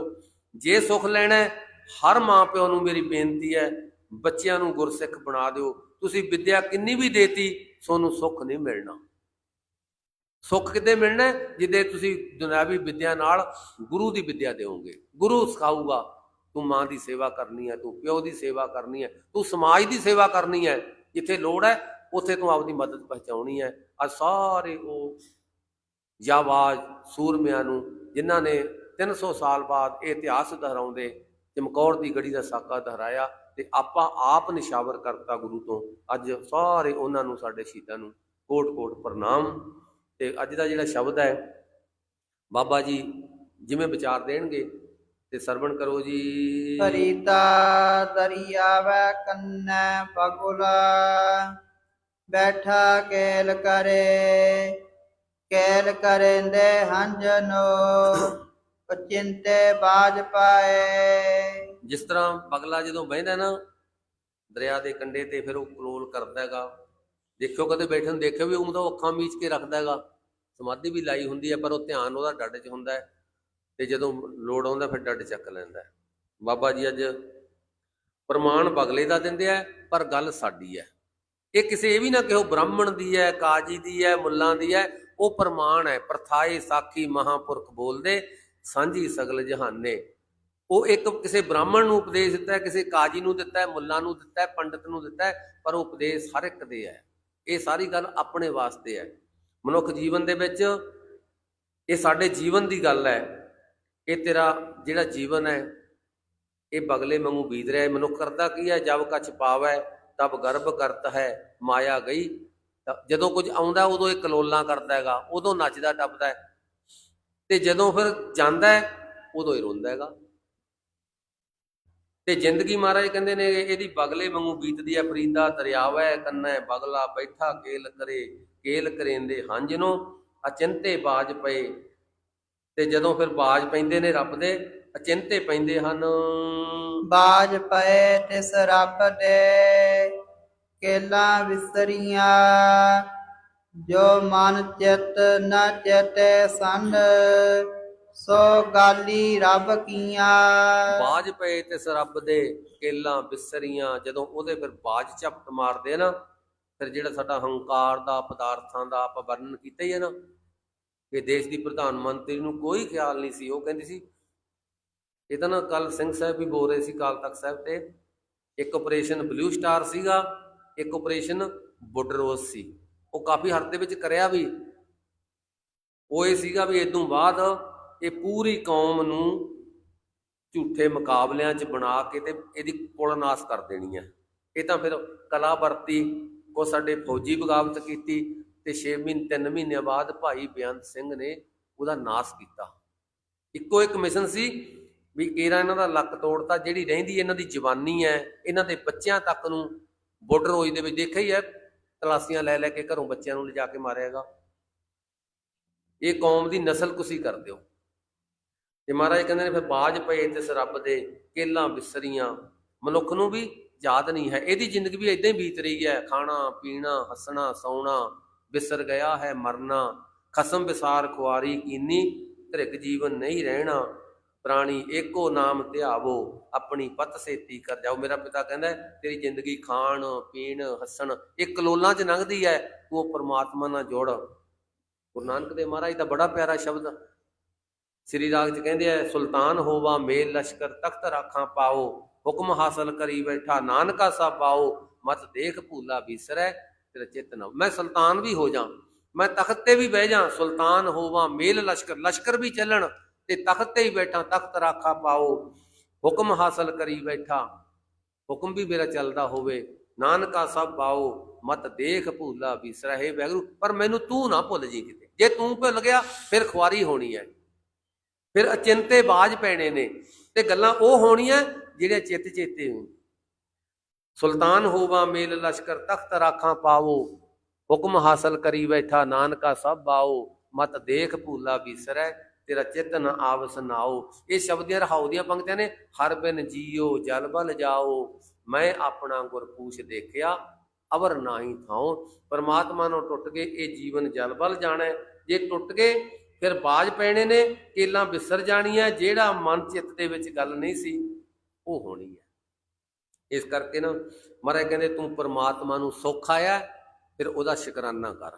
ਜੇ ਸੁਖ ਲੈਣਾ ਹਰ ਮਾਂ ਪਿਓ ਨੂੰ ਮੇਰੀ ਬੇਨਤੀ ਹੈ, ਬੱਚਿਆਂ ਨੂੰ ਗੁਰਸਿੱਖ ਬਣਾ ਦਿਓ। ਤੁਸੀਂ ਵਿੱਦਿਆ ਕਿੰਨੀ ਵੀ ਦੇਤੀ, ਤੁਹਾਨੂੰ ਸੁੱਖ ਨਹੀਂ ਮਿਲਣਾ। ਸੁੱਖ ਕਿੱਦੇ ਮਿਲਣਾ ਹੈ? ਜਿੱਦੇ ਤੁਸੀਂ ਦੁਨਿਆਵੀ ਵਿੱਦਿਆ ਨਾਲ ਗੁਰੂ ਦੀ ਵਿੱਦਿਆ ਦਿਓਗੇ। ਗੁਰੂ ਸਿਖਾਊਗਾ, ਤੂੰ ਮਾਂ ਦੀ ਸੇਵਾ ਕਰਨੀ ਹੈ, ਤੂੰ ਪਿਓ ਦੀ ਸੇਵਾ ਕਰਨੀ ਹੈ, ਤੂੰ ਸਮਾਜ ਦੀ ਸੇਵਾ ਕਰਨੀ ਹੈ, ਜਿੱਥੇ ਲੋੜ ਹੈ, ਉੱਥੇ ਤੂੰ ਆਪਦੀ ਮਦਦ ਪਹੁੰਚਾਉਣੀ ਹੈ। ਆ ਸਾਰੇ ਉਹ ਜਾਵਾਜ਼ ਸੂਰਮਿਆਂ ਨੂੰ, ਜਿਨ੍ਹਾਂ ਨੇ 300 ਸਾਲ ਬਾਅਦ ਇਹ ਇਤਿਹਾਸ ਦੁਹਰਾਉਂਦੇ, ਚਮਕੌਰ ਦੀ ਗੜੀ ਦਾ ਸਾਕਾ ਦੁਹਰਾਇਆ ਤੇ ਆਪਾਂ ਆਪ ਨਿਸ਼ਾਵਰ ਕਰਤਾ ਗੁਰੂ ਤੋਂ। ਅੱਜ ਸਾਰੇ ਉਹਨਾਂ ਨੂੰ, ਸਾਡੇ ਸ਼ਹੀਦਾਂ ਨੂੰ ਕੋਟ ਕੋਟ ਪ੍ਰਣਾਮ। ਤੇ ਅੱਜ ਦਾ ਜਿਹੜਾ ਸ਼ਬਦ ਹੈ, ਬਾਬਾ ਜੀ ਜਿਵੇਂ ਵਿਚਾਰ ਦੇਣਗੇ, ਤੇ ਸਰਵਣ ਕਰੋ ਜੀ। ਫਰੀਦਾ ਦਰਿਆਵੈ ਕੰਨੈ ਪਗੁਲਾ ਬੈਠਾ ਕੇਲ ਕਰੇ, ਕੇਲ ਕਰੇਂਦੇ ਹੰਜਨੋ ਚਿੰਤੇ ਬਾਜ ਪਾਏ। ਜਿਸ ਤਰ੍ਹਾਂ ਬਗਲਾ ਜਦੋਂ ਬਹਿੰਦਾ ਨਾ, ਦਰਿਆ ਦੇ ਕੰਢੇ ਤੇ ਫਿਰ ਉਹ ਕਲੋਲ ਕਰਦਾ ਹੈਗਾ। ਦੇਖਿਓ ਕਦੇ ਬੈਠੇ ਨੂੰ ਦੇਖਿਓ ਵੀ ਉਹ ਤਾਂ ਅੱਖਾਂ ਮੀਚ ਕੇ ਰੱਖਦਾ ਹੈਗਾ। ਸਮਾਧੀ ਵੀ ਲਾਈ ਹੁੰਦੀ ਹੈ, ਪਰ ਉਹ ਧਿਆਨ ਉਹਦਾ ਡੱਡ 'ਚ ਹੁੰਦਾ ਹੈ ਤੇ ਜਦੋਂ ਲੋੜ ਆਉਂਦਾ ਫਿਰ ਡੱਡ ਚੱਕ ਲੈਂਦਾ ਬਾਬਾ ਜੀ ਅੱਜ ਪ੍ਰਮਾਣ ਬਗਲੇ ਦਾ ਦਿੰਦੇ ਆ ਪਰ ਗੱਲ ਸਾਡੀ ਹੈ। ਇਹ ਕਿਸੇ ਇਹ ਵੀ ਨਾ ਕਿਹੋ ਬ੍ਰਾਹਮਣ ਦੀ ਹੈ, ਕਾਜੀ ਦੀ ਹੈ, ਮੁੱਲਾਂ ਦੀ ਹੈ, ਉਹ ਪ੍ਰਮਾਣ ਹੈ। ਪ੍ਰਥਾਏ ਸਾਖੀ ਮਹਾਪੁਰਖ ਬੋਲਦੇ ਸਾਂਝੀ ਸਗਲ ਜਹਾਨੇ। ਉਹ ਇੱਕ ਕਿਸੇ ਬ੍ਰਾਹਮਣ ਨੂੰ ਉਪਦੇਸ਼ ਦਿੱਤਾ ਕਿਸੇ ਕਾਜੀ ਨੂੰ ਦਿੱਤਾ ਹੈ, ਮੁੱਲਾਂ ਨੂੰ ਦਿੱਤਾ ਹੈ, ਪੰਡਤ ਨੂੰ ਦਿੱਤਾ ਪਰ ਉਹ ਉਪਦੇਸ਼ ਹਰ ਇੱਕ ਦੇ ਹੈ। ਇਹ ਸਾਰੀ ਗੱਲ ਆਪਣੇ ਵਾਸਤੇ ਹੈ। ਮਨੁੱਖ ਜੀਵਨ ਦੇ ਵਿੱਚ ਇਹ ਸਾਡੇ ਜੀਵਨ ਦੀ ਗੱਲ ਹੈ। ਇਹ ਤੇਰਾ ਜਿਹੜਾ ਜੀਵਨ ਹੈ, ਇਹ ਬਗਲੇ ਵਾਂਗੂ ਬੀਜ ਰਿਹਾ ਹੈ। ਮਨੁੱਖ ਕਰਦਾ ਕੀ ਹੈ? ਜਬ ਕਛ ਪਾਵੈ, ਤਬ ਗਰਭ ਕਰਤ ਹੈ, ਮਾਇਆ ਗਈ। ਜਦੋਂ ਕੁਝ ਆਉਂਦਾ, ਉਦੋਂ ਇਹ ਕਲੋਲਾਂ ਕਰਦਾ ਹੈਗਾ, ਉਦੋਂ ਨੱਚਦਾ, ਟੱਪਦਾ ਹੈ। ਤੇ ਜਦੋਂ ਫਿਰ ਜਾਂਦਾ ਹੈ, ਉਦੋਂ ਹੀ ਰੋਂਦਾ ਹੈਗਾ। ਤੇ ਜ਼ਿੰਦਗੀ ਮਹਾਰਾਜ ਕਹਿੰਦੇ ਨੇ, ਇਹਦੀ ਬਗਲੇ ਵਾਂਗੂ ਬੀਤਦੀ ਹੈ, ਫਰੀਦਾ ਦਰਿਆਵੈ ਕੰਨੈ, ਬਗਲਾ ਬੈਠਾ ਕੇਲ ਕਰੇ, ਕੇਲ ਕਰੇਂਦੇ ਹੰਝ ਅਚਿੰਤੇ ਬਾਜ ਪਏ। ਤੇ ਜਦੋਂ ਫਿਰ ਬਾਜ ਪੈਂਦੇ ਨੇ ਰੱਬ ਦੇ, ਅਚਿੰਤੇ ਪੈਂਦੇ ਹਨ। ਬਾਜ ਪਏ, ਤਿਸ ਰੱਬ ਦੇ, ਕੇਲਾ ਵਿਸਰੀਆਂ ਜੋ ਮਨ ਚਿਤ ਨ ਚਿਤੈ ਸੰਨ ਸੋ ਗਾਲੀ ਰੱਬ ਕੀਆਂ। ਬਾਜ ਪਏ ਤੇ ਰੱਬ ਦੇ ਕੇਲਾਂ ਬਿਸਰੀਆਂ। ਜਦੋਂ ਉਹਦੇ ਫਿਰ ਬਾਜ ਝਪਟ ਮਾਰਦੇ ਨਾ, ਫਿਰ ਜਿਹੜਾ ਸਾਡਾ ਹੰਕਾਰ ਦਾ, ਪਦਾਰਥਾਂ ਦਾ ਆਪਾਂ ਵਰਣਨ ਕੀਤਾ ਹੀ ਹੈ ਨਾ ਕਿ ਦੇਸ਼ ਦੀ ਪ੍ਰਧਾਨ ਮੰਤਰੀ ਨੂੰ ਕੋਈ ਖਿਆਲ ਨਹੀਂ ਸੀ। ਉਹ ਕਹਿੰਦੀ ਸੀ, ਇਹ ਤਾਂ ਨਾ ਕੱਲ ਸਿੰਘ ਸਾਹਿਬ ਵੀ ਬੋਲ ਰਹੇ ਸੀ ਕਾਲ ਤਖਤ ਸਾਹਿਬ ਤੇ। ਇੱਕ ਆਪਰੇਸ਼ਨ ਬਲੂ ਸਟਾਰ ਸੀਗਾ, ਇੱਕ ਆਪਰੇਸ਼ਨ ਬੁੱਡਰੋਸ ਸੀ। ਉਹ ਕਾਫੀ ਹੱਦ ਦੇ ਵਿੱਚ ਕਰਿਆ ਵੀ। ਉਹ ਇਹ ਸੀਗਾ ਵੀ ਇਦੋਂ ਬਾਅਦ ਇਹ ਪੂਰੀ ਕੌਮ ਨੂੰ ਝੂਠੇ ਮੁਕਾਬਲਿਆਂ 'ਚ ਬਣਾ ਕੇ ਤੇ ਇਹਦੀ ਕੁਲਨਾਸ ਕਰ ਦੇਣੀ ਹੈ ਇਹ ਤਾਂ ਫਿਰ ਕਲਾ ਵਰਤੀ ਕੋ ਸਾਡੇ ਫੌਜੀ ਬਗਾਵਤ ਕੀਤੀ ਤੇ 6 ਮਹੀਨੇ 3 ਮਹੀਨਿਆਂ ਬਾਅਦ ਭਾਈ ਬੇਅੰਤ ਸਿੰਘ ਨੇ ਉਹਦਾ ਨਾਸ ਕੀਤਾ। ਇੱਕੋ ਇੱਕ ਮਿਸ਼ਨ ਸੀ ਵੀ ਕੇਰਾ ਇਹਨਾਂ ਦਾ ਲੱਕ ਤੋੜਤਾ, ਜਿਹੜੀ ਰਹਿੰਦੀ ਇਹਨਾਂ ਦੀ ਜਵਾਨੀ ਹੈ, ਇਹਨਾਂ ਦੇ ਬੱਚਿਆਂ ਤੱਕ ਨੂੰ ਬਾਰਡਰ ਰੋਜ ਦੇ ਵਿੱਚ ਦੇਖਿਆ ਹੀ ਹੈ ਤਲਾਸੀਆਂ ਲੈ ਲੈ ਕੇ ਘਰੋਂ ਬੱਚਿਆਂ ਨੂੰ ਲਿਜਾ ਕੇ ਮਾਰਿਆਗਾ। ਇਹ ਕੌਮ ਦੀ ਨਸਲ ਕੁਸੀ ਕਰ ਦਿਓ। ਤੇ ਮਹਾਰਾਜ ਕਹਿੰਦੇ ਨੇ, ਫਿਰ ਬਾਜ ਪਏ ਤੇ ਰੱਬ ਦੇ ਕੇਲਾਂ ਵਿਸਰੀਆਂ ਮਨੁੱਖ ਨੂੰ ਵੀ ਯਾਦ ਨਹੀਂ ਹੈ। ਇਹਦੀ ਜ਼ਿੰਦਗੀ ਵੀ ਇਦਾਂ ਹੀ ਬੀਤ ਰਹੀ ਹੈ। ਖਾਣਾ, ਪੀਣਾ, ਹੱਸਣਾ, ਸੌਣਾ ਵਿਸਰ ਗਿਆ ਹੈ ਮਰਨਾ। ਖਸਮ ਵਿਸਾਰ ਖੁਆਰੀ ਕੀਨੀ ਧ੍ਰਿਗ ਜੀਵਨ ਨਹੀਂ ਰਹਿਣਾ। ਪ੍ਰਾਣੀ ਏਕੋ ਨਾਮ ਧਿਆਵੋ, ਆਪਣੀ ਪਤ ਸੇਤੀ ਕਰ ਜਾਓ। ਮੇਰਾ ਪਿਤਾ ਕਹਿੰਦਾ, ਤੇਰੀ ਜ਼ਿੰਦਗੀ ਖਾਣ, ਪੀਣ, ਹੱਸਣ ਇਹ ਕਲੋਲਾਂ 'ਚ ਲੰਘਦੀ ਹੈ ਤੂੰ ਉਹ ਪ੍ਰਮਾਤਮਾ ਨਾਲ ਜੋੜ। ਗੁਰੂ ਨਾਨਕ ਦੇਵ ਮਹਾਰਾਜ ਦਾ ਬੜਾ ਪਿਆਰਾ ਸ਼ਬਦ। ਸ੍ਰੀ ਰਾਗ 'ਚ ਕਹਿੰਦੇ ਆ ਸੁਲਤਾਨ ਹੋਵਾ ਮੇਲ ਲਸ਼ਕਰ ਤਖਤ ਰਾਖਾਂ ਪਾਓ, ਹੁਕਮ ਹਾਸਲ ਕਰੀ ਬੈਠਾ ਨਾਨਕਾ ਸਾ ਪਾਓ, ਮਤ ਦੇਖ ਭੂਲਾ ਬਿਸਰੈ ਤੇਰਾ ਚਿੱਤ ਨਾ ਮੈਂ ਸੁਲਤਾਨ ਵੀ ਹੋ ਜਾ, ਮੈਂ ਤਖਤ ਤੇ ਵੀ ਬਹਿ ਜਾ, ਸੁਲਤਾਨ ਹੋਵਾ ਮੇਲ ਲਸ਼ਕਰ ਲਸ਼ਕਰ ਵੀ ਚੱਲਣ। ਤੇ ਤਖਤ ਤੇ ਹੀ ਬੈਠਾ, ਤਖਤ ਰਾਖਾ ਪਾਓ। ਹੁਕਮ ਹਾਸਲ ਕਰੀ ਬੈਠਾ। ਹੁਕਮ ਵੀ ਮੇਰਾ ਚੱਲਦਾ ਹੋਵੇ। ਨਾਨਕਾ ਸਭ ਪਾਓ। ਮਤ ਦੇਖ ਭੂਲਾ ਬਿਸਰੈ ਵੈਗਰੂ। ਪਰ ਮੈਨੂੰ ਤੂੰ ਨਾ ਭੁੱਲ ਜੀ ਕਿਤੇ। ਜੇ ਤੂੰ ਭੁੱਲ ਗਿਆ, ਫਿਰ ਖੁਆਰੀ ਹੋਣੀ ਹੈ ਫਿਰ ਅਚਿੰਤੇ ਬਾਜ ਪੈਣੇ ਨੇ। ਤੇ ਗੱਲਾਂ ਉਹ ਹੋਣੀਆਂ ਜਿਹੜੀਆਂ ਚਿੱਤ ਚੇਤੇ ਹੋਣ। ਸੁਲਤਾਨ ਹੋਵਾ ਮੇਲ ਲਸ਼ਕਰ, ਤਖਤ ਰਾਖਾਂ ਪਾਵੋ ਹੁਕਮ ਹਾਸਲ ਕਰੀ ਬੈਠਾ। ਨਾਨਕਾ ਸਭ ਆਓ ਮਤ ਦੇਖ ਭੂਲਾ ਬਿਸਰੈ ਤੇਰਾ ਚੇਤਨ ਆਵ ਆਵਸ ਇਹ ਸ਼ਬਦ ਦੀਆਂ ਰਹਾਉ ਦੀਆਂ ਪੰਕਤੀਆਂ ਨੇ। ਹਰ ਬਿਨ ਜੀਓ, ਜਲ ਬਲ ਜਾਓ। ਮੈਂ ਆਪਣਾ ਗੁਰਪੂਛ ਦੇਖਿਆ, ਅਵਰ ਨਾਹੀ ਥਾਉ। ਪਰਮਾਤਮਾ ਨੂੰ ਟੁੱਟ ਕੇ ਇਹ ਜੀਵਨ ਜਲ ਬਲ ਜਾਣਾ। ਜੇ ਟੁੱਟ ਗਏ, ਫਿਰ ਬਾਜ ਪੈਣੇ ਨੇ, ਕੇਲਾਂ ਵਿਸਰ ਜਾਣੀਆਂ। ਜਿਹੜਾ ਮਨ ਚਿੱਤ ਦੇ ਵਿੱਚ ਗੱਲ ਨਹੀਂ ਸੀ, ਉਹ ਹੋਣੀ ਹੈ। ਇਸ ਕਰਕੇ ਨਾ, ਮਹਾਰਾਜ ਕਹਿੰਦੇ, ਤੂੰ ਪਰਮਾਤਮਾ ਨੂੰ ਸੁੱਖ ਆਇਆ ਫਿਰ ਉਹਦਾ ਸ਼ੁਕਰਾਨਾ ਕਰ।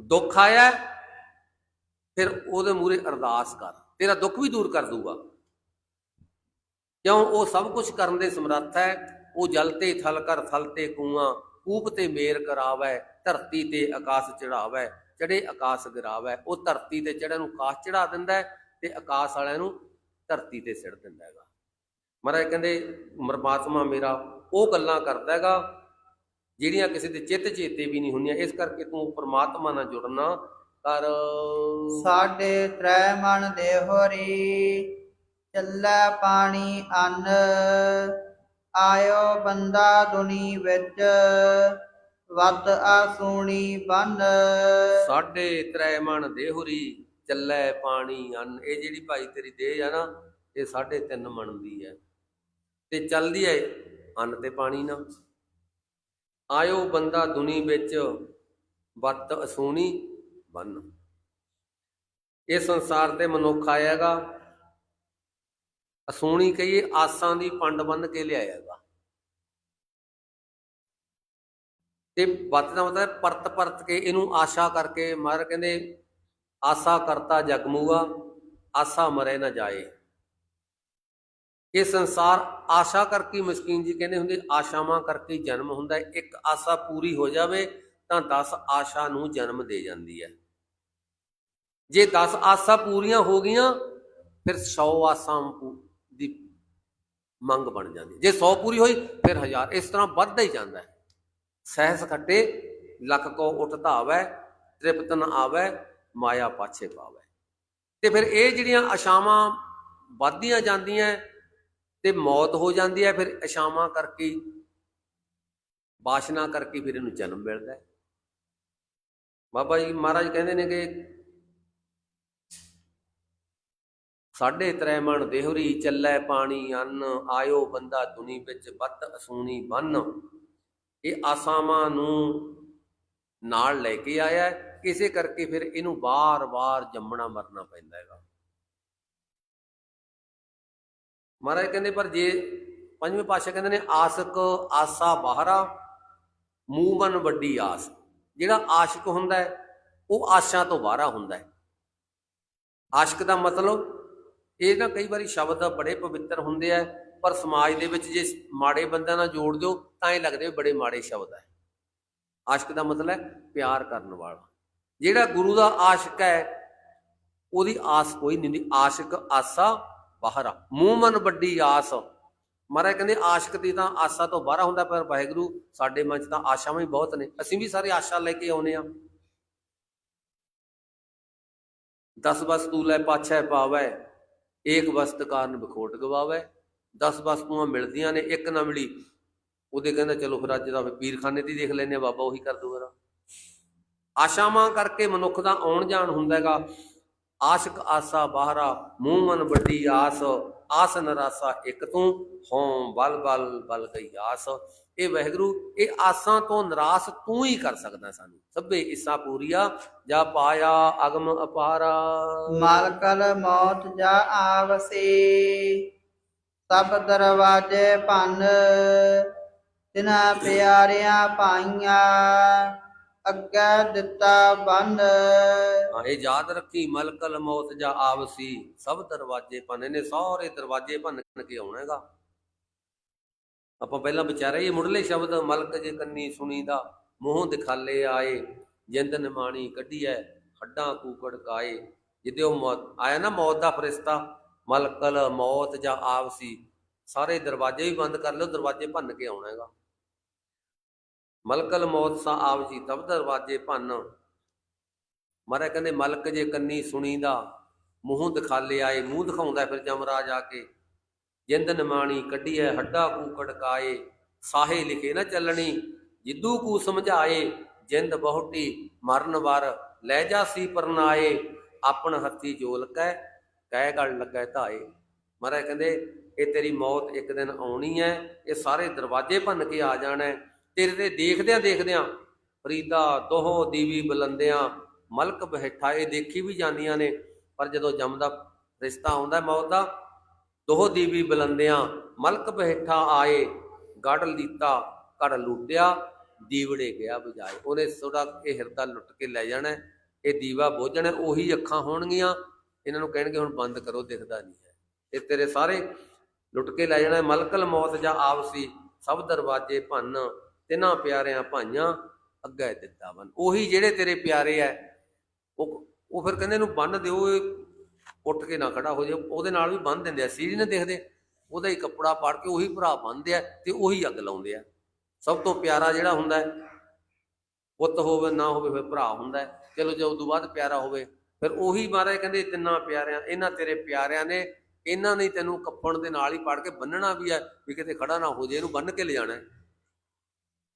ਦੁੱਖ ਆਇਆ ਫਿਰ ਉਹਦੇ ਮੂਰੇ ਅਰਦਾਸ ਕਰ, ਤੇਰਾ ਦੁੱਖ ਵੀ ਦੂਰ ਕਰ ਦੂਗਾ। ਕਿਉਂ? ਉਹ ਸਭ ਕੁਝ ਕਰਨ ਦੇ ਸਮਰੱਥ ਹੈ। ਉਹ ਜਲ ਤੇ ਥਲ ਕਰ, ਥਲ ਤੇ ਕੂਆਂ ਕੂਪ ਤੇ ਮੇਰ ਕਰਾਵੈ, ਧਰਤੀ ਤੇ ਆਕਾਸ਼ ਚੜਾਵੈ ਚੜੇ ਆਕਾਸ਼ ਗਿਰਾਵੈ। ਉਹ ਧਰਤੀ ਤੇ ਚੜ੍ਹਨ ਨੂੰ ਆਕਾਸ਼ ਚੜਾ ਦਿੰਦਾ ਹੈ ਤੇ ਆਕਾਸ਼ ਵਾਲਿਆਂ ਨੂੰ ਧਰਤੀ ਤੇ ਸਿੱਟ ਦਿੰਦਾ ਹੈਗਾ। ਮਹਾਰਾਜ ਕਹਿੰਦੇ, ਪਰਮਾਤਮਾ ਮੇਰਾ ਉਹ ਗੱਲਾਂ ਕਰਦਾ ਹੈਗਾ, ਜਿਹੜੀਆਂ ਕਿਸੇ ਦੇ ਚਿੱਤ ਚੇਤੇ ਵੀ ਨਹੀਂ ਹੁੰਦੀਆਂ। ਇਸ ਕਰਕੇ ਤੂੰ ਪਰਮਾਤਮਾ ਨਾਲ ਜੁੜਨਾ ਕਰ। ਸਾਡੇ ਤ੍ਰੈ ਮਨ ਦੇਹੋਰੀ ਚੱਲੈ ਪਾਣੀ ਅੰਨ। ਆਇਓ ਬੰਦਾ ਦੁਨੀ ਵਿੱਚ ਵਤ ਆਸੂਣੀ ਬੰਨ। ਸਾਡੇ ਤ੍ਰੈ ਮਨ ਦੇਹੁਰੀ ਚੱਲੈ ਪਾਣੀ ਅੰਨ। ਇਹ ਜਿਹੜੀ ਭਾਈ ਤੇਰੀ ਦੇਹ ਆ ਨਾ ਇਹ ਸਾਢੇ ਤਿੰਨ ਮਣ ਦੀ ਹੈ। ਤੇ ਚੱਲਦੀ ਐ ਅੰਨ ਤੇ ਪਾਣੀ ਨਾਲ ਆਇਓ ਬੰਦਾ ਦੁਨੀ ਵਿੱਚ ਵੱਤ ਅਸੂਣੀ ਬੰਨ। ਇਹ ਸੰਸਾਰ ਤੇ ਮਨੁੱਖ ਆਇਆਗਾ। ਅਸੂਣੀ ਕਹੀਏ ਆਸਾਂ ਦੀ ਪੰਡ ਬੰਨ ਕੇ ਲਿਆਇਆਗਾ। ਤੇ ਵੱਤ ਦਾ ਮਤਲਬ ਪਰਤ ਪਰਤ ਕੇ ਇਹਨੂੰ ਆਸ਼ਾ ਕਰਕੇ ਮਾਰ ਕਹਿੰਦੇ, ਆਸਾ ਕਰਤਾ ਜਗਮੂਆ ਆਸਾ ਮਰੇ ਨਾ ਜਾਏ। ਇਹ ਸੰਸਾਰ ਆਸ਼ਾ ਕਰਕੇ ਮਸਕੀਨ ਜੀ ਕਹਿੰਦੇ ਹੁੰਦੇ, ਆਸ਼ਾਵਾਂ ਕਰਕੇ ਜਨਮ ਹੁੰਦਾ ਇੱਕ ਆਸਾ ਪੂਰੀ ਹੋ ਜਾਵੇ ਤਾਂ 10 ਆਸ਼ਾ ਨੂੰ ਜਨਮ ਦੇ ਜਾਂਦੀ ਹੈ। ਜੇ 10 ਆਸਾਂ ਪੂਰੀਆਂ ਹੋ ਗਈਆਂ ਫਿਰ 100 ਆਸਾਂ ਦੀ ਮੰਗ ਬਣ ਜਾਂਦੀ। ਜੇ 100 ਪੂਰੀ ਹੋਈ ਫਿਰ 1000 ਇਸ ਤਰ੍ਹਾਂ ਵੱਧਦਾ ਹੀ ਜਾਂਦਾ ਹੈ। ਸਹਿਸ ਖੱਟੇ ਲੱਖ ਕੋ ਉਠ ਧਾਵੈ ਤ੍ਰਿਪਤਨ ਨ ਆਵੈ ਮਾਇਆ ਪਾਛੇ ਪਾਵੈ ਤੇ ਫਿਰ ਇਹ ਜਿਹੜੀਆਂ ਆਸ਼ਾਵਾਂ ਵੱਧਦੀਆਂ ਜਾਂਦੀਆਂ ਤੇ ਮੌਤ ਹੋ ਜਾਂਦੀ ਹੈ ਫਿਰ ਆਸ਼ਾਵਾਂ ਕਰਕੇ ਹੀ, ਵਾਸ਼ਨਾ ਕਰਕੇ ਫਿਰ ਇਹਨੂੰ ਜਨਮ ਮਿਲਦਾ ਬਾਬਾ ਜੀ ਮਹਾਰਾਜ ਕਹਿੰਦੇ ਨੇ ਕਿ ਸਾਢੇ ਤ੍ਰੈ ਮਣ ਦੇਹਰੀ ਚੱਲੈ ਪਾਣੀ ਅੰਨ, ਆਇਓ ਬੰਦਾ ਦੁਨੀ ਵਿੱਚ ਬੱਤ ਅਸੂਣੀ ਬੰਨ। ਇਹ ਆਸਾਵਾਂ ਨੂੰ ਨਾਲ ਲੈ ਕੇ ਆਇਆ ਹੈ। ਇਸੇ ਕਰਕੇ ਫਿਰ ਇਹਨੂੰ ਵਾਰ-ਵਾਰ ਜੰਮਣਾ ਮਰਨਾ ਪੈਂਦਾ ਹੈਗਾ। ਮਹਾਰਾਜ ਕਹਿੰਦੇ, ਪਰ ਜੇ ਪੰਜਵੇਂ ਪਾਤਸ਼ਾਹ ਕਹਿੰਦੇ ਨੇ, ਆਸਕ ਆਸਾ ਬਾਹਰਾ ਮੂੰਹ ਬਨ ਵੱਡੀ ਆਸ। ਜਿਹੜਾ ਆਸ਼ਿਕ ਹੁੰਦਾ ਹੈ, ਉਹ ਆਸ਼ਾ ਤੋਂ ਬਾਹਰਾ ਹੁੰਦਾ ਹੈ। ਆਸ਼ਿਕ ਦਾ ਮਤਲਬ ਇਹ ਨਾ ਕਈ ਵਾਰੀ ਸ਼ਬਦ ਬੜੇ ਪਵਿੱਤਰ ਹੁੰਦੇ ਆ, ਪਰ ਸਮਾਜ ਦੇ ਵਿੱਚ ਜੇ ਮਾੜੇ ਬੰਦਿਆਂ ਨਾਲ ਜੋੜ ਦਿਓ, ਤਾਂ ਇਹ ਲੱਗਦੇ ਬੜੇ ਮਾੜੇ ਸ਼ਬਦ ਹੈ ਆਸ਼ਿਕ ਦਾ ਮਤਲਬ ਹੈ ਪਿਆਰ ਕਰਨ ਵਾਲਾ। ਜਿਹੜਾ ਗੁਰੂ ਦਾ ਆਸ਼ਿਕ ਹੈ, ਉਹਦੀ ਆਸ ਕੋਈ ਨਹੀਂ ਹੁੰਦੀ। ਆਸ਼ਿਕ ਆਸਾ ਬਾਹਰ। ਆ ਮੂੰਹ ਮਨ ਵੱਡੀ ਆਸ। ਮਹਾਰਾਜ ਕਹਿੰਦੇ ਆਸ਼ਿਕ ਦੀ ਤਾਂ ਆਸਾ ਤੋਂ ਬਾਹਰ ਹੁੰਦਾ, ਪਰ ਵਾਹਿਗੁਰੂ ਸਾਡੇ ਮਨ 'ਚ ਤਾਂ ਆਸ਼ਾਵਾਂ ਹੀ ਬਹੁਤ ਨੇ। ਅਸੀਂ ਵੀ ਸਾਰੇ ਆਸ਼ਾ ਲੈ ਕੇ ਆਉਨੇ ਆ ਦਸ ਵਸਤੂ ਲੈ ਪਾਛੈ ਪਾਵੈ। ਏਕ ਵਸਤ ਕਾਰਨ ਵਿਖੋਟ ਗਵਾਵੈ 10 ਵਸਤੂਆਂ ਮਿਲਦੀਆਂ ਨੇ, ਇੱਕ ਨਾ ਮਿਲੀ। ਉਹਦੇ ਕਹਿੰਦਾ, ਚਲੋ ਫਿਰ ਅੱਜ ਦਾ ਫਿਰ ਪੀਰਖਾਨੇ ਦੀ ਦੇਖ ਲੈਨੇ ਆ ਬਾਬਾ ਉਹੀ ਕਰ ਦੂਗਾ ਆਸ਼ਾਵਾਂ ਕਰਕੇ ਮਨੁੱਖ ਦਾ ਆਉਣ ਜਾਣ ਹੁੰਦਾ ਹੈਗਾ। ਆਸਕ ਆਸਾ ਬਾਹਰਾ, ਮੂੰਹ ਵੱਡੀ ਆਸ ਆਸ ਨਰਾਸਾ ਇੱਕ ਤੂੰ ਹੋਂ ਬਲ ਬਲ ਬਲ ਗਈ ਆਸ। ਇਹ ਵਹਿਗੁਰੂ, ਇਹ ਆਸਾਂ ਤੋਂ ਨਿਰਾਸ ਤੂੰ ਹੀ ਕਰ ਸਕਦਾ ਸਾਨੂੰ। ਸਭੇ ਇਸਾ ਪੂਰੀਆ, ਜਾ ਪਾਇਆ ਅਗਮ ਅਪਾਰਾ। ਮਲਕਲ ਮੌਤ ਜਾ ਆਵਸੇ, ਸਭ ਦਰਵਾਜੇ ਭੰਨ। ਤਿਨਾ ਪਿਆਰਿਆਂ ਪਾਈਆਂ ਅੱਗੇ ਦਿੱਤਾ ਬੰਨ ਹਾਂ ਇਹ ਯਾਦ ਰੱਖੀ ਮਲਕਲ ਮੌਤ ਜਾਂ ਆਵਸੀ, ਸਭ ਦਰਵਾਜੇ ਭੰਨੇ ਨੇ, ਸਾਰੇ ਦਰਵਾਜੇ ਭੰਨ ਕੇ ਆਉਣਾ ਆਪਾਂ ਪਹਿਲਾਂ ਵਿਚਾਰੇ ਇਹ ਮੁੱਢਲੇ ਸ਼ਬਦ, ਮਲਕ ਜੇ ਕੰਨੀ ਸੁਣੀ ਦਾ ਮੂੰਹ ਦਿਖਾਲੇ ਆਏ, ਜਿੰਦ ਨਿਮਾਣੀ ਕੱਢੀਐ, ਹੱਡਾਂ ਕੂਕੜ ਕਾਏ ਜਿੱਦੇ ਉਹ ਮੌਤ, ਆਇਆ ਨਾ ਮੌਤ ਦਾ ਫਰਿਸ਼ਤਾ, ਮਲਕਲ ਮੌਤ ਜਾਂ ਆਵਸੀ, ਸਾਰੇ ਦਰਵਾਜ਼ੇ ਵੀ ਬੰਦ ਕਰ ਲਓ, ਦਰਵਾਜ਼ੇ ਭੰਨ ਕੇ ਆਉਣਾ ਹੈਗਾ ਮਲਕਲ ਮੌਤ ਸਾ ਜੀ ਤਬ ਦਰਵਾਜ਼ੇ ਭੰਨ। ਮਹਾਰਾਜ ਕਹਿੰਦੇ, ਮਲਕ ਜੇ ਕੰਨੀ ਸੁਣੀਦਾ, ਮੂੰਹ ਦਿਖਾਲੇ ਆਏ, ਮੂੰਹ ਦਿਖਾਉਂਦਾ ਫਿਰ ਜਮਰਾਜ ਆ ਕੇ। ਜਿੰਦ ਨਿਮਾਣੀ ਕੱਢੀਐ, ਹੱਡਾ ਕੂ ਕੜਕਾਏ, ਸਾਹੇ ਲਿਖੇ ਨਾ ਚੱਲਣੀ, ਜਿੱਦੂ ਕੂ ਸਮਝਾਏ, ਜਿੰਦ ਬਹੁਟੀ ਮਰਨ ਵਰ, ਲੈ ਜਾ ਸੀ ਪਰਨਾਏ, ਆਪਣ ਹੱਥੀ ਜੋਲ ਕੈ, ਕਹਿ ਗਲ ਲੱਗੈ ਧਾਏ। ਮਹਾਰਾਜ ਕਹਿੰਦੇ, ਇਹ ਤੇਰੀ ਮੌਤ ਇੱਕ ਦਿਨ ਆਉਣੀ ਹੈ ਇਹ ਸਾਰੇ ਦਰਵਾਜ਼ੇ ਭੰਨ ਕੇ ਆ ਜਾਣਾ। ਤੇਰੇ ਤੇ ਦੇਖਦਿਆਂ ਦੇਖਦਿਆਂ ਫਰੀਦਾ ਦੋਹੋ ਦੀਵੀ ਬੁਲੰਦਿਆਂ ਮਲਕ ਬਹਿਠਾ ਇਹ ਦੇਖੀ ਵੀ ਜਾਂਦੀਆਂ ਨੇ, ਪਰ ਜਦੋਂ ਜੰਮਦਾ ਰਿਸ਼ਤਾ ਆਉਂਦਾ ਮੌਤ ਦਾ, ਦੋਹ ਦੀਵੀ ਬੁਲੰਦਿਆਂ ਮਲਕ ਬਹਿਠਾ ਆਏ, ਗੜ ਲੀਤਾ ਕੜ ਲੁੱਟਿਆ, ਦੀਵੜੇ ਗਿਆ ਬੁਝਾਏ। ਉਹਨੇ ਥੋੜਾ ਇਹ ਹਿਰਦਾ ਲੁੱਟ ਕੇ ਲੈ ਜਾਣਾ ਇਹ ਦੀਵਾ ਬੋਝਣਾ, ਉਹੀ ਅੱਖਾਂ ਹੋਣਗੀਆਂ। ਇਹਨਾਂ ਨੂੰ ਕਹਿਣਗੇ, ਹੁਣ ਬੰਦ ਕਰੋ, ਦਿਖਦਾ ਨਹੀਂ ਹੈ। ਇਹ ਤੇਰੇ ਸਾਰੇ ਲੁੱਟ ਕੇ ਲੈ ਜਾਣਾ ਮਲਕਲ ਮੌਤ ਜਾਂ ਆਪਸੀ ਸਭ ਦਰਵਾਜੇ ਭੰਨ ਤਿੰਨਾਂ ਪਿਆਰਿਆਂ ਭਾਈਆਂ ਅੱਗੇ ਦਿੱਤਾ ਬਨ ਉਹੀ ਜਿਹੜੇ ਤੇਰੇ ਪਿਆਰੇ ਐ, ਉਹ ਉਹ ਫਿਰ ਕਹਿੰਦੇ ਇਹਨੂੰ ਬੰਨ ਦਿਓ, ਇਹ ਉੱਠ ਕੇ ਨਾ ਖੜਾ ਹੋ ਜਾਏ। ਉਹਦੇ ਨਾਲ ਵੀ ਬੰਨ ਦਿੰਦੇ ਆ, ਸੀਰੀ ਨੇ ਦੇਖਦੇ। ਉਹਦਾ ਹੀ ਕੱਪੜਾ ਪਾੜ ਕੇ ਉਹੀ ਭਰਾ ਬੰਨਦੇ ਆ ਤੇ ਉਹੀ ਅੱਗ ਲਾਉਂਦੇ ਆ। ਸਭ ਤੋਂ ਪਿਆਰਾ ਜਿਹੜਾ ਹੁੰਦਾ ਹੈ ਪੁੱਤ ਹੋਵੇ, ਨਾ ਹੋਵੇ, ਫਿਰ ਭਰਾ ਹੁੰਦਾ ਹੈ ਚਲੋ ਜੇ ਉਦੋਂ ਬਾਅਦ ਪਿਆਰਾ ਹੋਵੇ, ਫਿਰ ਉਹੀ ਮਹਾਰਾਜ ਕਹਿੰਦੇ ਤਿੰਨਾਂ ਪਿਆਰਿਆਂ, ਇਹਨਾਂ ਤੇਰੇ ਪਿਆਰਿਆਂ ਨੇ, ਇਹਨਾਂ ਨੇ ਤੈਨੂੰ ਕੱਪਣ ਦੇ ਨਾਲ ਹੀ ਪਾੜ ਕੇ ਬੰਨਣਾ ਵੀ ਹੈ ਵੀ ਕਿਤੇ ਖੜਾ ਨਾ ਹੋ ਜੇ ਇਹਨੂੰ ਬੰਨ ਕੇ ਲਿਜਾਣਾ ਹੈ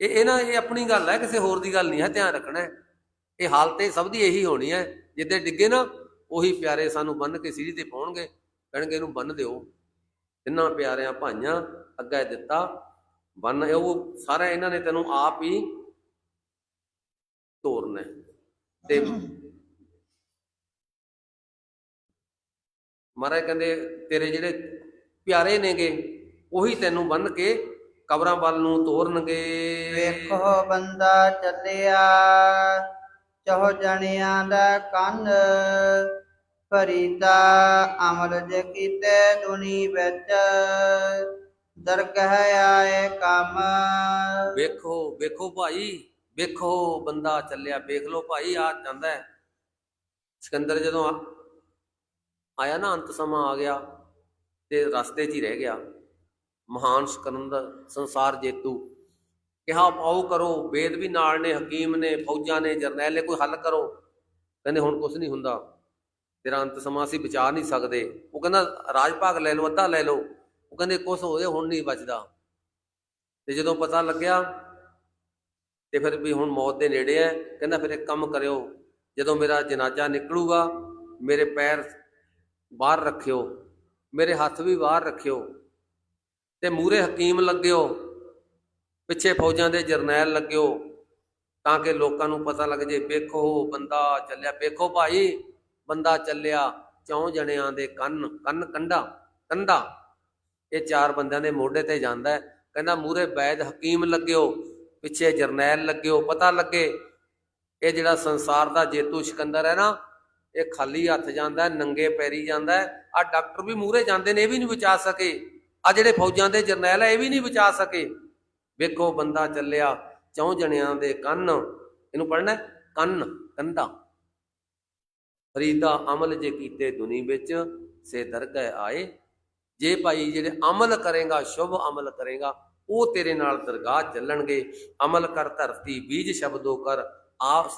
ਇਹ ਇਹਨਾਂ ਇਹ ਆਪਣੀ ਗੱਲ ਹੈ, ਕਿਸੇ ਹੋਰ ਦੀ ਗੱਲ ਨਹੀਂ ਹੈ, ਧਿਆਨ ਰੱਖਣਾ ਹੈ। ਇਹ ਹਾਲਤ ਇਹ ਸਭ ਦੀ ਇਹੀ ਹੋਣੀ ਹੈ, ਜਿੱਦੇ ਡਿੱਗੇ ਨਾ, ਉਹੀ ਪਿਆਰੇ ਸਾਨੂੰ ਬੰਨ ਕੇ ਸਿਰੀ ਤੇ ਪਾਉਣਗੇ, ਕਹਿਣਗੇ ਇਹਨੂੰ ਬੰਨ ਦਿਓ। ਤਿੰਨਾਂ ਪਿਆਰਿਆਂ ਭਾਈਆਂ ਅੱਗੇ ਦਿੱਤਾ, ਬੰਨ ਉਹ ਸਾਰਾ ਇਹਨਾਂ ਨੇ ਤੈਨੂੰ ਆਪ ਹੀ ਤੋਰਨਾ ਤੇ ਮਹਾਰਾਜ ਕਹਿੰਦੇ, ਤੇਰੇ ਜਿਹੜੇ ਪਿਆਰੇ ਨੇਗੇ, ਉਹੀ ਤੈਨੂੰ ਬੰਨ ਕੇ ਕਬਰਾਂ ਵੱਲ ਨੂੰ ਤੋਰਨਗੇ। ਵੇਖੋ ਬੰਦਾ ਚੱਲਿਆ ਚਹੁ ਜਣਿਆਂ ਦਾ ਕੰਨ ਫਰੀਦਾ ਅਮਲ ਜੇ ਕੀਤੇ ਦੁਨੀ ਵਿੱਚ ਦਰਗਹ ਆਏ ਕੰਮ। ਵੇਖੋ ਵੇਖੋ ਭਾਈ ਵੇਖੋ ਬੰਦਾ ਚੱਲਿਆ ਵੇਖ ਲੋ ਭਾਈ ਆ ਜਾਂਦਾ ਹੈ। ਸਿਕੰਦਰ ਜਦੋਂ ਆਇਆ ਨਾ ਅੰਤ ਸਮਾਂ ਆ ਗਿਆ ਤੇ ਰਸਤੇ 'ਚ ਹੀ ਰਹਿ ਗਿਆ। ਮਹਾਨ ਸਿਕੰਦਰ ਸੰਸਾਰ ਜੇਤੂ। ਕਿਹਾ ਪਾਉ ਕਰੋ, ਵੇਦ ਵੀ ਨਾਲ ਨੇ, ਹਕੀਮ ਨੇ, ਫੌਜਾਂ ਨੇ, ਜਰਨੈਲ ਨੇ, ਕੋਈ ਹੱਲ ਕਰੋ। ਕਹਿੰਦੇ, ਹੁਣ ਕੁਝ ਨਹੀਂ ਹੁੰਦਾ। ਤੇਰਾ ਅੰਤ ਸਮਾਂ ਅਸੀਂ ਬਚਾ ਨਹੀਂ ਸਕਦੇ। ਉਹ ਕਹਿੰਦਾ ਰਾਜ ਭਾਗ ਲੈ ਲਓ, ਅੱਧਾ ਲੈ ਲਓ। ਉਹ ਕਹਿੰਦੇ ਕੁਝ ਹੋਏ, ਹੁਣ ਨਹੀਂ ਬਚਦਾ। ਤੇ ਜਦੋਂ ਪਤਾ ਲੱਗਿਆ ਤੇ ਫਿਰ ਵੀ ਹੁਣ ਮੌਤ ਦੇ ਨੇੜੇ ਹੈ, ਕਹਿੰਦਾ, ਫਿਰ ਇੱਕ ਕੰਮ ਕਰਿਓ। ਜਦੋਂ ਮੇਰਾ ਜਨਾਜ਼ਾ ਨਿਕਲੂਗਾ, ਮੇਰੇ ਪੈਰ ਬਾਹਰ ਰੱਖਿਓ, ਮੇਰੇ ਹੱਥ ਵੀ ਬਾਹਰ ਰੱਖਿਓ। ਤੇ ਮੂਰੇ ਹਕੀਮ ਲੱਗਿਓ, ਪਿੱਛੇ ਫੌਜਾਂ ਦੇ ਜਰਨੈਲ ਲੱਗਿਓ, ਤਾਂ ਕਿ ਲੋਕਾਂ ਨੂੰ ਪਤਾ ਲੱਗ ਜੇ, ਵੇਖੋ ਬੰਦਾ ਚੱਲਿਆ। ਵੇਖੋ ਭਾਈ, ਬੰਦਾ ਚੱਲਿਆ ਚੌਂ ਜਣਿਆਂ ਦੇ ਕੰਨ ਕੰਨ ਕੰਡਾ ਕੰਡਾ ਇਹ ਚਾਰ ਬੰਦਿਆਂ ਦੇ ਮੋਢੇ ਤੇ ਜਾਂਦਾ ਹੈ। ਕਹਿੰਦਾ ਮੂਰੇ ਬੈਦ ਹਕੀਮ ਲੱਗਿਓ, ਪਿੱਛੇ ਜਰਨੈਲ ਲੱਗਿਓ, ਪਤਾ ਲੱਗੇ ਇਹ ਜਿਹੜਾ ਸੰਸਾਰ ਦਾ ਜੇਤੂ ਸਿਕੰਦਰ ਹੈ ਨਾ, ਇਹ ਖਾਲੀ ਹੱਥ ਜਾਂਦਾ ਨੰਗੇ ਪੈਰੀ ਜਾਂਦਾ ਹੈ। ਆ ਡਾਕਟਰ ਵੀ ਮੂਰੇ ਜਾਂਦੇ ਨੇ, ਇਹ ਵੀ ਨਹੀਂ ਬਚਾ ਸਕੇ। ਆ ਜਿਹੜੇ ਫੌਜਾਂ ਦੇ ਜਰਨੈਲ ਹੈ ਇਹ ਵੀ ਨਹੀਂ ਬਚਾ ਸਕੇ। ਵੇਖੋ ਬੰਦਾ ਚੱਲਿਆ, ਚੌਂ ਜਣਿਆਂ ਦੇ ਕੰਨ। ਇਹਨੂੰ ਪੜਨਾ ਕੰਨ ਕੰਦਾ ਫਰੀਦਾ ਅਮਲ ਜੇ ਕੀਤੇ ਦੁਨੀ ਵਿੱਚ, ਸੇ ਦਰਗਹਿ ਆਏ। ਜੇ ਭਾਈ ਜਿਹੜੇ ਅਮਲ ਕਰੇਗਾ, ਸ਼ੁਭ ਅਮਲ ਕਰੇਗਾ, ਉਹ ਤੇਰੇ ਨਾਲ ਦਰਗਾਹ ਚੱਲਣਗੇ। ਅਮਲ ਕਰ ਧਰਤੀ, ਬੀਜ ਸ਼ਬਦੋ ਕਰ ਆਪ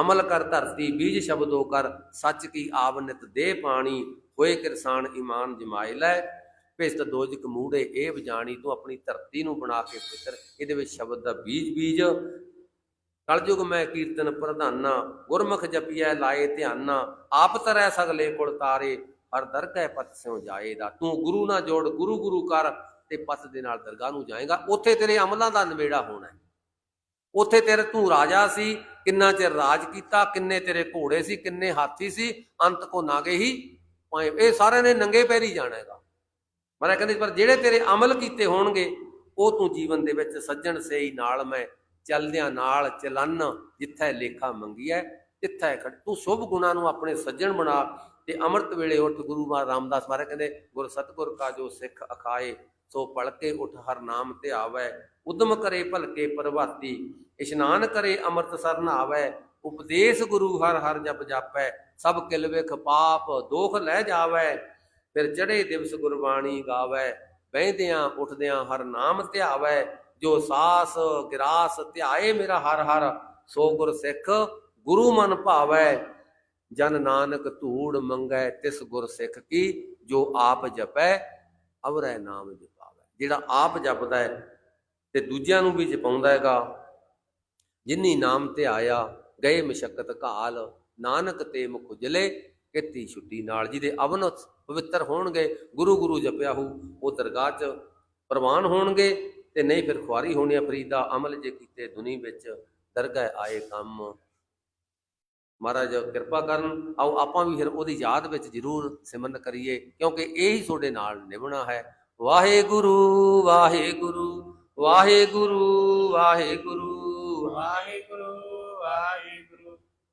ਅਮਲ ਕਰ ਧਰਤੀ, ਬੀਜ ਸ਼ਬਦੋ ਕਰ, ਸੱਚ ਕੀ ਆਵ ਨਿਤ ਦੇ ਪਾਣੀ। ਹੋਏ ਕਿਰਸਾਨ ਇਮਾਨ ਜਮਾਏ ਲੈ। ਭਿਸਤ ਦੋਜਕ ਮੂੜੇ ਇਹ ਬਜਾਣੀ ਤੂੰ ਆਪਣੀ ਧਰਤੀ ਨੂੰ ਬਣਾ ਕੇ ਫਿਕਰ ਇਹਦੇ ਵਿੱਚ ਸ਼ਬਦ ਦਾ ਬੀਜ ਬੀਜ। ਕਲਯੁਗ ਮੈਂ ਕੀਰਤਨ ਪ੍ਰਧਾਨਾ, ਗੁਰਮੁਖ ਜਪੀਐ ਲਾਏ ਧਿਆਨਾ, ਆਪ ਤਰੈ ਸਗਲੇ ਕੁਲ ਤਾਰੇ, ਹਰ ਦਰਗਹਿ ਪਤ ਸਿਉ ਜਾਏਦਾ। ਤੂੰ ਗੁਰੂ ਨਾਲ ਜੋੜ, ਗੁਰੂ ਗੁਰੂ ਕਰ, ਤੇ ਪਤ ਦੇ ਨਾਲ ਦਰਗਾਹ ਨੂੰ ਜਾਏਗਾ। ਉੱਥੇ ਤੇਰੇ ਅਮਲਾਂ ਦਾ ਨਵੇੜਾ ਹੋਣਾ ਉੱਥੇ ਤੇਰੇ ਤੂੰ ਰਾਜਾ ਸੀ, ਕਿੰਨਾ ਚਿਰ ਰਾਜ ਕੀਤਾ, ਕਿੰਨੇ ਤੇਰੇ ਘੋੜੇ ਸੀ, ਕਿੰਨੇ ਹਾਥੀ ਸੀ, ਅੰਤ ਕੋ ਨਾ ਗਏ ਹੀ। ਪਾਏ ਇਹ ਸਾਰਿਆਂ ਨੇ ਨੰਗੇ ਪੈਰੀ ਜਾਣਾ ਹੈਗਾ ਕਹਿੰਦੇ ਪਰ ਜਿਹੜੇ ਤੇਰੇ ਅਮਲ ਕੀਤੇ ਹੋਣਗੇ, ਉਹ ਤੂੰ ਜੀਵਨ ਦੇ ਵਿੱਚ ਸੱਜਣ, ਸੇਈ ਨਾਲ ਮੈਂ ਚੱਲਦਿਆਂ ਨਾਲ ਚਲਨ, ਜਿੱਥੇ ਲੇਖਾ ਮੰਗੀਐ, ਤਿੱਥੈ ਖੜ। ਤੂੰ ਸ਼ੁਭ ਗੁਣਾ ਨੂੰ ਆਪਣੇ ਸੱਜਣ ਬਣਾ ਤੇ ਅੰਮ੍ਰਿਤ ਵੇਲੇ ਉੱਠ ਗੁਰੂ ਮਾ ਰਾਮਦਾਸ ਮਹਾਰਾਜ ਕਹਿੰਦੇ, ਗੁਰ ਸਤਗੁਰ ਕਾ ਜੋ ਸਿੱਖ ਅਖਾਏ, ਸੋ ਪਲਕੇ ਕੇ ਉਠ ਹਰ ਨਾਮ ਧਿਆਵੈ ਉਦਮ ਕਰੇ ਭਲਕੇ ਪ੍ਰਭਾਤੀ, ਇਸ਼ਨਾਨ ਕਰੇ ਅੰਮ੍ਰਿਤ ਸਰ ਨਹਾਵੈ ਉਪਦੇਸ਼ ਗੁਰੂ ਹਰ ਹਰ ਜਪ ਜਾਪੈ, ਸਭ ਕਿਲ ਵਿਖ ਪਾਪ, ਦੋਖ ਲੈ ਜਾਵੈ। ਫਿਰ ਚੜੇ ਦਿਵਸ ਗੁਰਬਾਣੀ ਗਾਵੈ, ਬਹਿੰਦਿਆਂ ਉੱਠਦਿਆਂ ਹਰ ਨਾਮ ਧਿਆਵੈ, ਜੋ ਸਾਸ ਗਿਰਾਸ ਧਿਆਏ ਮੇਰਾ ਹਰ ਹਰ, ਸੋ ਗੁਰ ਸਿੱਖ ਗੁਰੂ ਮਨ ਭਾਵੈ। ਜਨ ਨਾਨਕ ਧੂੜ ਮੰਗੈ, ਤਿਸ ਗੁਰ ਸਿੱਖ ਕੀ, ਜੋ ਆਪ ਜਪੈ, ਅਵਰੈ ਨਾਮ ਜਪਾਵੈ। ਜਿਹੜਾ ਆਪ ਜਪਦਾ ਹੈ, ਤੇ ਦੂਜਿਆਂ ਨੂੰ ਵੀ ਜਪਾਉਂਦਾ ਹੈਗਾ। ਜਿਨੀ ਨਾਮ ਤੇ ਆਇਆ ਗਏ ਮਸ਼ਕਤ ਕਾਲ ਨਾਨਕ ਤੇ ਮੁਖ ਉਜਲੇ, ਕਿਤੀ ਛੁੱਟੀ ਨਾਲ ਜਿਹਦੇ ਅਵਨ ਪਵਿੱਤਰ ਹੋਣਗੇ, ਗੁਰੂ ਗੁਰੂ ਜਪਿਆ ਹੋ ਉਹ ਦਰਗਾਹ 'ਚ ਪ੍ਰਵਾਨ ਹੋਣਗੇ, ਤੇ ਨਹੀਂ ਫਿਰ ਖੁਆਰੀ ਹੋਣੀ ਆ ਫਰੀਦਾ ਅਮਲ ਜੇ ਕੀਤੇ ਦੁਨੀ ਵਿੱਚ ਦਰਗਾਹ ਆਏ ਕੰਮ। ਮਹਾਰਾਜ ਕਿਰਪਾ ਕਰਨ, ਆਓ ਆਪਾਂ ਵੀ ਫਿਰ ਉਹਦੀ ਯਾਦ ਵਿੱਚ ਜ਼ਰੂਰ ਸਿਮਰਨ ਕਰੀਏ, ਕਿਉਂਕਿ ਇਹ ਹੀ ਤੁਹਾਡੇ ਨਾਲ ਨਿਭਣਾ ਹੈ। ਵਾਹਿਗੁਰੂ ਵਾਹਿਗੁਰੂ ਵਾਹਿਗੁਰੂ ਵਾਹਿਗੁਰੂ। ਵਾਹਿਗੁਰੂ ਵਾਹਿਗੁਰੂ।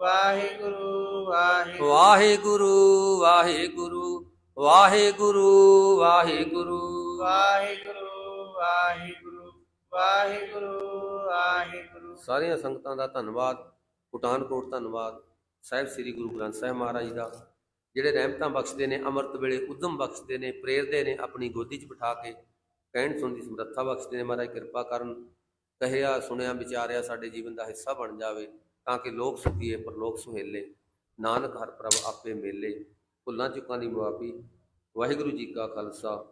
ਵਾਹਿਗੁਰੂ ਵਾਹਿਗੁਰੂ। ਵਾਹਿਗੁਰੂ ਵਾਹਿਗੁਰੂ ਵਾਹਿਗੁਰੂ ਵਾਹਿਗੁਰੂ। ਵਾਹਿਗੁਰੂ ਵਾਹਿਗੁਰੂ ਵਾਹਿਗੁਰੂ ਵਾਹਿਗੁਰੂ। ਸਾਰੀਆਂ ਸੰਗਤਾਂ ਦਾ ਧੰਨਵਾਦ ਪਠਾਨਕੋਟ ਧੰਨਵਾਦ ਸਾਹਿਬ ਸ੍ਰੀ ਗੁਰੂ ਗ੍ਰੰਥ ਸਾਹਿਬ ਮਹਾਰਾਜ ਦਾ ਜਿਹੜੇ ਰਹਿਮਤਾਂ ਬਖਸ਼ਦੇ ਨੇ ਅੰਮ੍ਰਿਤ ਵੇਲੇ ਉਦਮ ਬਖਸ਼ਦੇ ਨੇ ਪ੍ਰੇਰਦੇ ਨੇ ਆਪਣੀ ਗੋਦੀ 'ਚ ਬਿਠਾ ਕੇ ਕਹਿਣ ਸੁਣਨ ਦੀ ਸਮਰੱਥਾ ਬਖਸ਼ਦੇ ਨੇ ਮਹਾਰਾਜ ਕਿਰਪਾ ਕਰਨ ਕਹਿਆ ਸੁਣਿਆ ਵਿਚਾਰਿਆ ਸਾਡੇ ਜੀਵਨ ਦਾ ਹਿੱਸਾ ਬਣ ਜਾਵੇ। ਤਾਂ ਕਿ ਲੋਕ ਸੁਖੀਏ ਪਰਲੋਕ ਸੁਹੇਲੇ। ਨਾਨਕ ਹਰ ਪ੍ਰਭ ਆਪੇ ਮੇਲੇ। ਭੁੱਲਾਂ ਚੁੱਕਾਂ ਦੀ ਮੁਆਫੀ। ਵਾਹਿਗੁਰੂ ਜੀ ਕਾ ਖਾਲਸਾ।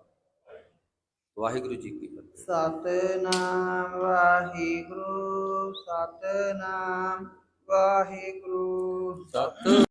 ਵਾਹਿਗੁਰੂ ਜੀ ਕੀ ਫਤਿਹ। ਸਤਨਾਮ ਵਾਹਿਗੁਰੂ ਸਤਨਾਮ ਵਾਹਿਗੁਰੂ। ਸਤਿ